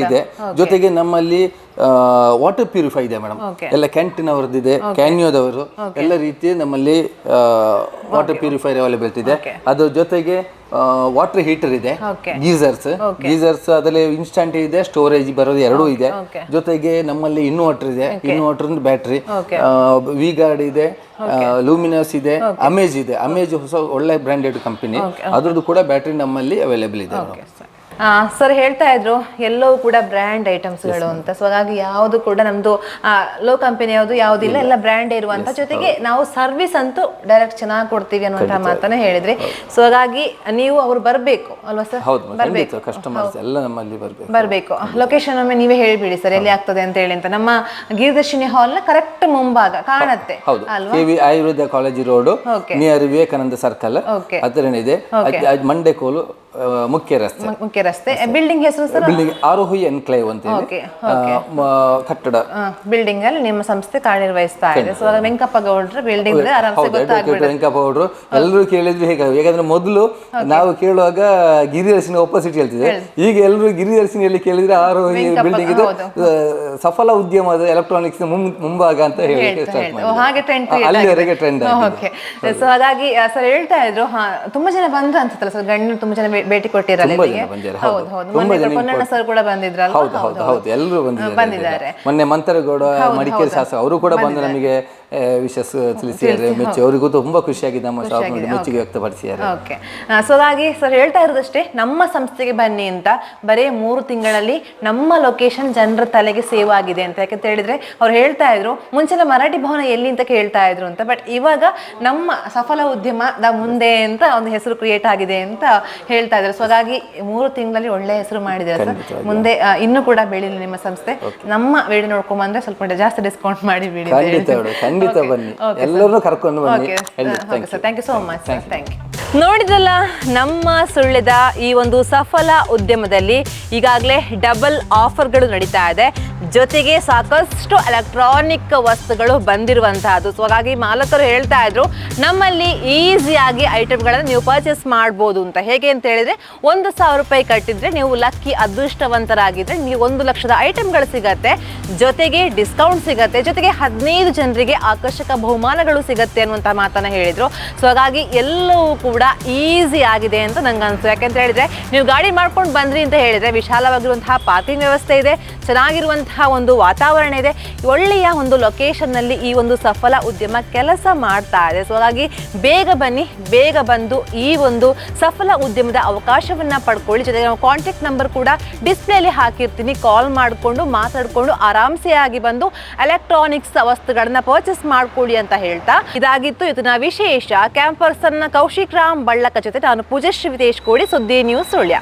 ಇದೆ ಜೊತೆಗೆ ನಮ್ಮಲ್ಲಿ ವಾಟರ್ ಪ್ಯೂರಿಫೈ ಇದೆ ಮೇಡಮ್. ಎಲ್ಲ ಇದೆ ಕ್ಯಾನ್ಯೋದವರು. ಎಲ್ಲ ರೀತಿಯ ನಮ್ಮಲ್ಲಿ ವಾಟರ್ ಪ್ಯೂರಿಫೈರ್ ಅವೈಲೇಬಲ್ ಇದೆ. ಅದ್ರ ಜೊತೆಗೆ ವಾಟರ್ ಹೀಟರ್ ಇದೆ. ಗೀಸರ್ಸ್ ಗೀಸರ್ಸ್ ಅದರಲ್ಲಿ ಇನ್ಸ್ಟಂಟ್ ಇದೆ ಸ್ಟೋರೇಜ್ ಬರೋದು ಎರಡೂ ಇದೆ. ಜೊತೆಗೆ ನಮ್ಮಲ್ಲಿ ಇನ್ವರ್ಟರ್ ಇದೆ ಇನ್ವರ್ಟರ್ ಬ್ಯಾಟ್ರಿ. ವಿ ಗಾರ್ಡ್ ಇದೆ ಲೂಮಿನಸ್ ಇದೆ ಅಮೇಜ್ ಇದೆ. ಅಮೇಜ್ ಹೊಸ ಒಳ್ಳೆ ಬ್ರಾಂಡೆಡ್ ಕಂಪನಿ ಅದ್ರದ್ದು ಕೂಡ ಬ್ಯಾಟ್ರಿ ನಮ್ಮಲ್ಲಿ ಅವೈಲೇಬಲ್ ಇದೆ. ಸರ್ ಹೇಳ್ತಾ ಇದ್ರು ಎಲ್ಲವೂ ಕೂಡ ಬ್ರ್ಯಾಂಡ್ ಐಟಮ್ಸ್ಗಳು ಅಂತ. ಸೊ ಹಾಗಾಗಿ ಯಾವುದು ಕೂಡ ನಮ್ದು ಲೋ ಕಂಪನಿ ಯಾವುದು ಯಾವುದಿಲ್ಲ ಎಲ್ಲ ಬ್ರ್ಯಾಂಡ್ ಇರುವಂತ ಜೊತೆಗೆ ನಾವು ಸರ್ವಿಸ್ ಅಂತೂ ಡೈರೆಕ್ಟ್ ಚೆನ್ನಾಗಿ ಕೊಡ್ತೀವಿ ಅನ್ನುವಂತ ಮಾತನ್ನ ಹೇಳಿದ್ರಿ. ಸೊ ಹಾಗಾಗಿ ನೀವು ಅವ್ರು ಬರಬೇಕು ಅಲ್ವಾ ಸರ್ madam. ಕಸ್ಟಮರ್ಸ್ ಎಲ್ಲ ನಮ್ಮಲ್ಲಿ ಬರಬೇಕು. ಬರಬೇಕು. ಲೊಕೇಶನ್ ಒಮ್ಮೆ ನೀವೇ ಹೇಳ್ಬಿಡಿ ಸರ್ ಎಲ್ಲಿ ಆಗ್ತದೆ ಅಂತ ಹೇಳಿ ಅಂತ. ನಮ್ಮ ಗಿರಿದರ್ಶಿನಿ ಹಾಲ್ನ ಕರೆಕ್ಟ್ ಮುಂಭಾಗ ಕಾಣತ್ತೆ ಅಲ್ವಾ? KV Ayurveda college road. Near Vivekananda circle. ಹತ್ತಿರನೇ ಇದೆ. ಮಂಡೆ ಕೋಲು ಮುಖ್ಯ ರಸ್ತೆ. ಮುಖ್ಯ ರಸ್ತೆ ಬಿಲ್ಡಿಂಗ್ ಹೆಸರು ಸರ್ ಬಿಲ್ಡಿಂಗ್ ಆರೋಹಿ ಎನ್ಕ್ಲೇವ್ ಅಂತ ಕಟ್ಟಡ. ಬಿಲ್ಡಿಂಗ್ ಅಲ್ಲಿ ನಿಮ್ಮ ಸಂಸ್ಥೆ ಕಾರ್ಯನಿರ್ವಹಿಸ್ತಾ ಇದೆ. ಸೊ ವೆಂಕಪ್ಪ ಗೌಡ್ರ ಬಿಲ್ಡಿಂಗ್ ವೆಂಕಪ್ಪ ಗೌಡ್ರು. ಎಲ್ಲರೂ ಕೇಳಿದ್ರು ಹೇಗೆ ಯಾಕಂದ್ರೆ ಮೊದಲು ನಾವು ಕೇಳುವಾಗ ಗಿರಿದರ್ಶಿನಿ ಒಪೋಸಿಟ್ ಹೇಳ್ತಿದೆ ಈಗ ಎಲ್ಲರೂ ಗಿರಿದರ್ಶಿನಿಯಲ್ಲಿ ಕೇಳಿದ್ರೆ ಆರೋಹಿ ಬಿಲ್ಡಿಂಗ್ ಇದು ಸಫಲ ಉದ್ಯಮದ ಎಲೆಕ್ಟ್ರಾನಿಕ್ಸ್ ಮುಂಭಾಗ ಅಂತ ಹೇಳಿ ಹಾಗೆ ಟ್ರೆಂಡ್ ಅಲ್ಲಿವರೆಗೆ ಟ್ರೆಂಡ್ ಓಕೆ ಸೊ ಹಾಗಾಗಿ ಸರ್ ಹೇಳ್ತಾ ಇದ್ರು ತುಂಬಾ ಜನ ಬಂದ್ರು ಅನ್ಸುತ್ತಲ್ಲ ಸರ್ ಗಣ್ಯರು ತುಂಬಾ ಜನ ಭೇಟಿ ಕೊಟ್ಟಿರಲ್ಲ ಹೌದು ಹೌದು. ಹೌದು ತುಂಬಾ ಮೊನ್ನೆ ಜನ ಪೊನ್ನಣ್ಣ ಸರ್ ಕೂಡ ಬಂದಿದ್ರಲ್ಲ ಹೌದು ಹೌದು ಹೌದು ಎಲ್ಲರೂ ಬಂದಿದ್ದಾರೆ ಬಂದಿದ್ದಾರೆ. ಮೊನ್ನೆ ಮಂತರಗೌಡ ಮಡಿಕೇರಿ ಶಾಸಕ ಅವರು ಕೂಡ ಬಂದು ನಮಗೆ ವಿಶಸ್ ತಿಳಿಸಿದ್ದಾರೆ. ಮೆಚ್ಚು ಅವರಿಗೂ ತುಂಬಾ ಖುಷಿಯಾಗಿದೆ ನಮ್ಮ ಶಾಪ್ ನೋಡಿ ಮೆಚ್ಚುಗೆ ವ್ಯಕ್ತಪಡಿಸಿದ್ದಾರೆ. ಓಕೆ. ಸೊ ಹಾಗೆ ಸರ್ ಹೇಳ್ತಾ ಇರೋದಷ್ಟೇ ನಮ್ಮ ಸಂಸ್ಥೆಗೆ ಬನ್ನಿ ಅಂತ ಬರೀ ಮೂರು ತಿಂಗಳಲ್ಲಿ ನಮ್ಮ ಲೊಕೇಶನ್ ಜನರ ತಲೆಗೆ ಸೇವ್ ಆಗಿದೆ ಅಂತ. ಯಾಕಂತ ಹೇಳಿದ್ರೆ ಅವ್ರು ಹೇಳ್ತಾ ಇದ್ರು ಮುಂಚೆಲ್ಲ ಮರಾಠಿ ಭವನ ಎಲ್ಲಿ ಅಂತ ಕೇಳ್ತಾ ಇದ್ರು ಅಂತ ಬಟ್ ಇವಾಗ ನಮ್ಮ ಸಫಲ ಉದ್ಯಮದ ಮುಂದೆ ಅಂತ ಒಂದು ಹೆಸರು ಕ್ರಿಯೇಟ್ ಆಗಿದೆ ಅಂತ ಹೇಳ್ತಾ ಇದ್ರು. ಸೊ ಹಾಗಾಗಿ ಮೂರು ತಿಂಗಳಲ್ಲಿ ಒಳ್ಳೆ ಹೆಸರು ಮಾಡಿದ್ದಾರೆ ಸರ್ ಮುಂದೆ ಇನ್ನು ಕೂಡ ಬೆಳೀಲಿ ನಿಮ್ಮ ಸಂಸ್ಥೆ. ನಮ್ಮ ವೇಳೆ ನೋಡ್ಕೊಂಬಂದ್ರೆ ಸ್ವಲ್ಪ ಜಾಸ್ತಿ ಡಿಸ್ಕೌಂಟ್ ಮಾಡಿ ಬಿಡಿ ಖಂಡಿತ. ಬನ್ನಿ. ಎಲ್ಲರನ್ನೂ ಕರ್ಕೊಂಡು ಬನ್ನಿ. Thank you so much thank sir. ನೋಡಿದ್ರಲ್ಲ, ನಮ್ಮ ಸುಳ್ಳಿದ ಈ ಒಂದು ಸಫಲ ಉದ್ಯಮದಲ್ಲಿ ಈಗಾಗಲೇ ಡಬಲ್ ಆಫರ್ಗಳು ನಡೀತಾ ಇದೆ. ಜೊತೆಗೆ ಸಾಕಷ್ಟು ಎಲೆಕ್ಟ್ರಾನಿಕ್ ವಸ್ತುಗಳು ಬಂದಿರುವಂತಹದ್ದು. ಸೊ ಹಾಗಾಗಿ ಮಾಲಕರು ಹೇಳ್ತಾ ಇದ್ರು, ನಮ್ಮಲ್ಲಿ ಈಸಿಯಾಗಿ ಐಟಮ್ಗಳನ್ನು ನೀವು ಪರ್ಚೇಸ್ ಮಾಡ್ಬೋದು ಅಂತ. ಹೇಗೆ ಅಂತ ಹೇಳಿದ್ರೆ, ಒಂದು ಸಾವಿರ ರೂಪಾಯಿ ಕಟ್ಟಿದ್ರೆ ನೀವು ಲಕ್ಕಿ ಅದೃಷ್ಟವಂತರಾಗಿದ್ರೆ ನೀವು ಒಂದು ಲಕ್ಷದ ಐಟಮ್ಗಳು ಸಿಗತ್ತೆ. ಜೊತೆಗೆ ಡಿಸ್ಕೌಂಟ್ ಸಿಗತ್ತೆ. ಜೊತೆಗೆ ಹದಿನೈದು ಜನರಿಗೆ ಆಕರ್ಷಕ ಬಹುಮಾನಗಳು ಸಿಗತ್ತೆ ಅನ್ನುವಂಥ ಮಾತನ್ನ ಹೇಳಿದ್ರು. ಸೊ ಹಾಗಾಗಿ ಎಲ್ಲವೂ ಕೂಡ ಈಸಿ ಆಗಿದೆ ಅಂತ ನಂಗೆ ಅನಿಸ್ತು ಯಾಕೆಂತ ಹೇಳಿದ್ರೆ ನೀವು ಗಾಡಿ ಮಾಡ್ಕೊಂಡು ಬಂದ್ರಿ ಅಂತ ಹೇಳಿದ್ರೆ ವಿಶಾಲವಾಗಿರುವಂತಹ ಪಾರ್ಕಿಂಗ್ ವ್ಯವಸ್ಥೆ ಇದೆ, ಚೆನ್ನಾಗಿರುವಂತಹ ಒಂದು ವಾತಾವರಣ ಇದೆ. ಒಳ್ಳೆಯ ಒಂದು ಲೊಕೇಶನ್ನಲ್ಲಿ ಈ ಒಂದು ಸಫಲ ಉದ್ಯಮ ಕೆಲಸ ಮಾಡ್ತಾ ಇದೆ. ಸೊ ಹಾಗಾಗಿ ಬೇಗ ಬನ್ನಿ, ಬೇಗ ಬಂದು ಈ ಒಂದು ಸಫಲ ಉದ್ಯಮದ ಅವಕಾಶವನ್ನ ಪಡ್ಕೊಳ್ಳಿ. ಜೊತೆಗೆ ನಾವು ಕಾಂಟ್ಯಾಕ್ಟ್ ನಂಬರ್ ಕೂಡ ಡಿಸ್ಪ್ಲೇಲಿ ಹಾಕಿರ್ತೀನಿ. ಕಾಲ್ ಮಾಡಿಕೊಂಡು, ಮಾತಾಡಿಕೊಂಡು ಆರಾಮ್ಸೆ ಆಗಿ ಬಂದು ಎಲೆಕ್ಟ್ರಾನಿಕ್ಸ್ ವಸ್ತುಗಳನ್ನ ಪರ್ಚೇಸ್ ಮಾಡ್ಕೊಳ್ಳಿ ಅಂತ ಹೇಳ್ತಾ ಇದಾಗಿತ್ತು. ಇದನ್ನ ವಿಶೇಷ ಕ್ಯಾಂಪರ್ಸನ್ನ ಕೌಶಿಕ್ ರಾಮ್ ಬಳ್ಳಕ ಜೊತೆ ನಾನು ಪೂಜಶ್ರೀ ವಿದೇಶ್ ಕೋಡಿ ಸುದ್ದಿ ನ್ಯೂಸ್ ಸುಳ್ಯ